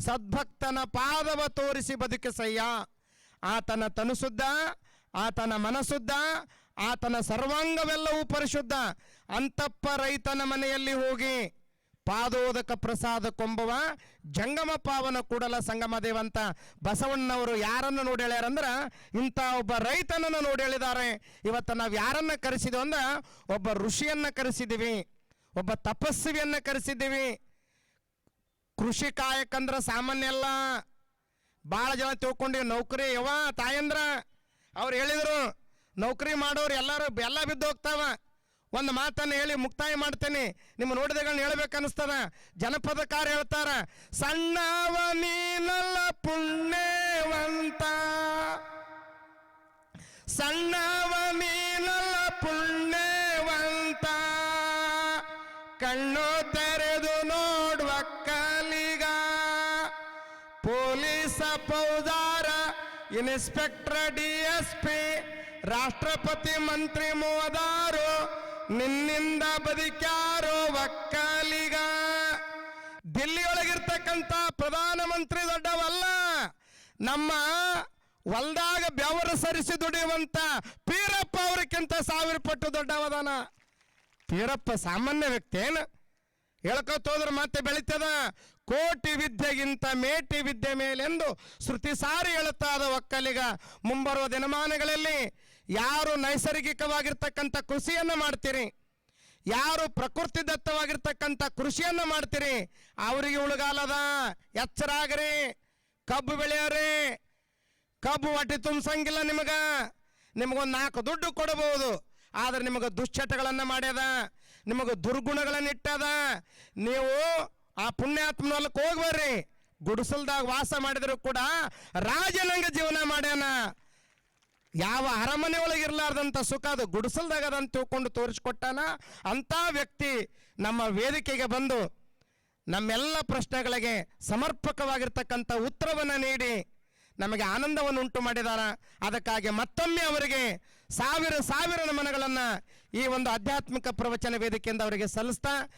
Speaker 1: ಸದ್ಭಕ್ತನ ಪಾದವ ತೋರಿಸಿ ಬದುಕಿಸಯ್ಯ ಆತನ ತನುಸುದ್ದ, ಆತನ ಮನಸುದ್ದ, ಆತನ ಸರ್ವಾಂಗವೆಲ್ಲವೂ ಪರಿಶುದ್ಧ. ಅಂತಪ್ಪ ರೈತನ ಮನೆಯಲ್ಲಿ ಹೋಗಿ ಪಾದೋದಕ ಪ್ರಸಾದ ಕೊಂಬವ ಜಂಗಮ ಪಾವನ ಕೂಡಲ ಸಂಗಮ ದೇವಂತ ಬಸವಣ್ಣವರು ಯಾರನ್ನು ನೋಡಿ ಹೇಳ್ಯಾರಂದ್ರೆ ಇಂಥ ಒಬ್ಬ ರೈತನನ್ನು ನೋಡಿ ಹೇಳಿದ್ದಾರೆ ಇವತ್ತು ನಾವು ಯಾರನ್ನ ಕರೆಸಿದ್ವಿ ಅಂದ್ರೆ ಒಬ್ಬ ಋಷಿಯನ್ನ ಕರೆಸಿದ್ದೀವಿ ಒಬ್ಬ ತಪಸ್ವಿಯನ್ನ ಕರೆಸಿದ್ದೀವಿ ಕೃಷಿ ಕಾಯಕಂದ್ರೆ ಸಾಮಾನ್ಯ ಅಲ್ಲ ಭಾಳ ಜನ ತಿಳ್ಕೊಂಡಿವಿ, ನೌಕರಿ ಯವ ತಾಯಂದ್ರ ಅವ್ರು ಹೇಳಿದರು, ನೌಕರಿ ಮಾಡೋರು ಎಲ್ಲರೂ, ಎಲ್ಲ ಬಿದ್ದು ಹೋಗ್ತಾವ ಒಂದು ಮಾತನ್ನು ಹೇಳಿ ಮುಕ್ತಾಯ ಮಾಡ್ತೇನೆ. ನಿಮ್ಮ ನೋಡಿದೆಗಳನ್ನ ಹೇಳ್ಬೇಕು ಜನಪದ ಜನಪದಕಾರ ಹೇಳ್ತಾರ, ಸಣ್ಣವ ನೀನಲ್ಲ ಪುಣ್ಯವಂತ. ಸಣ್ಣವ ನೀನಲ್ಲ ಪುಣ್ಯವಂತ. ಕಣ್ಣು ತೆರೆದು ನೋಡುವ ಕಲಿಗ. ಪೊಲೀಸ ಪೌದಾರ, ಇನ್ಸ್ಪೆಕ್ಟರ್ ಡಿ ಎಸ್ ಪಿ, ರಾಷ್ಟ್ರಪತಿ ಮಂತ್ರಿ ಮೋದಾರು ನಿನ್ನಿಂದ ಬದುಕ್ಯಾರೋ ಒಕ್ಕಲಿಗ. ದಿಲ್ಲಿಯೊಳಗಿರ್ತಕ್ಕಂಥ ಪ್ರಧಾನಮಂತ್ರಿ ದೊಡ್ಡವಲ್ಲ, ನಮ್ಮ ಹೊಲ್ದಾಗ ಬೆವರು ಸರಿಸಿ ದುಡಿಯುವಂಥ ಪೀರಪ್ಪ ಅವ್ರಕ್ಕಿಂತ ಸಾವಿರ ಪಟ್ಟು ದೊಡ್ಡವದಾನ. ಪೀರಪ್ಪ ಸಾಮಾನ್ಯ ವ್ಯಕ್ತಿ ಏನು? ಹೇಳ್ಕೋತೋದ್ರೆ ಮತ್ತೆ ಬೆಳಿತದ? ಕೋಟಿ ವಿದ್ಯೆಗಿಂತ ಮೇಟಿ ವಿದ್ಯೆ ಮೇಲೆಂದು ಶ್ರುತಿ ಸಾರಿ ಹೇಳುತ್ತಾದ ಒಕ್ಕಲಿಗ ಮುಂಬರುವ ದಿನಮಾನಗಳಲ್ಲಿ. ಯಾರು ನೈಸರ್ಗಿಕವಾಗಿರ್ತಕ್ಕಂಥ ಕೃಷಿಯನ್ನು ಮಾಡ್ತೀರಿ? ಯಾರು ಪ್ರಕೃತಿ ದತ್ತವಾಗಿರ್ತಕ್ಕಂಥ ಕೃಷಿಯನ್ನು ಮಾಡ್ತೀರಿ? ಅವರಿಗೆ ಉಳುಗಾಲದ ಎಚ್ಚರಾಗ್ರಿ ಕಬ್ಬು ಬೆಳೆಯೋರಿ. ಕಬ್ಬು ಹೊಟ್ಟೆ ತುಂಬಿಸಂಗಿಲ್ಲ ನಿಮಗೆ. ನಿಮಗೊಂದು ನಾಲ್ಕು ದುಡ್ಡು ಕೊಡಬಹುದು. ಆದ್ರೆ ನಿಮಗೆ ದುಶ್ಚಟಗಳನ್ನು ಮಾಡ್ಯದ. ನಿಮಗೆ ದುರ್ಗುಣಗಳನ್ನು ಇಟ್ಟದ. ನೀವು ಆ ಪುಣ್ಯಾತ್ಮನ ಹೊಲಕ್ಕೆ ಹೋಗಿ ಬರ್ರಿ ಗುಡಿಸಲ್ದಾಗ ವಾಸ ಮಾಡಿದರೂ ಕೂಡ ರಾಜನಂಗ ಜೀವನ ಮಾಡ್ಯಾನ. ಯಾವ ಅರಮನೆ ಒಳಗೆ ಇರ್ಲಾರ್ದಂಥ ಸುಖ ಅದು ಗುಡಿಸಲ್ದಾಗ ಅದಂತ ತಿಳ್ಕೊಂಡು ತೋರಿಸ್ಕೊಟ್ಟಾನ? ಅಂಥ ವ್ಯಕ್ತಿ ನಮ್ಮ ವೇದಿಕೆಗೆ ಬಂದು ನಮ್ಮೆಲ್ಲ ಪ್ರಶ್ನೆಗಳಿಗೆ ಸಮರ್ಪಕವಾಗಿರ್ತಕ್ಕಂಥ ಉತ್ತರವನ್ನು ನೀಡಿ ನಮಗೆ ಆನಂದವನ್ನು ಉಂಟು ಮಾಡಿದಾರ. ಅದಕ್ಕಾಗಿ ಮತ್ತೊಮ್ಮೆ ಅವರಿಗೆ ಸಾವಿರ ಸಾವಿರ ನಮನಗಳನ್ನು ಈ ಒಂದು ಆಧ್ಯಾತ್ಮಿಕ ಪ್ರವಚನ ವೇದಿಕೆಯಿಂದ ಅವರಿಗೆ ಸಲ್ಲಿಸ್ತಾ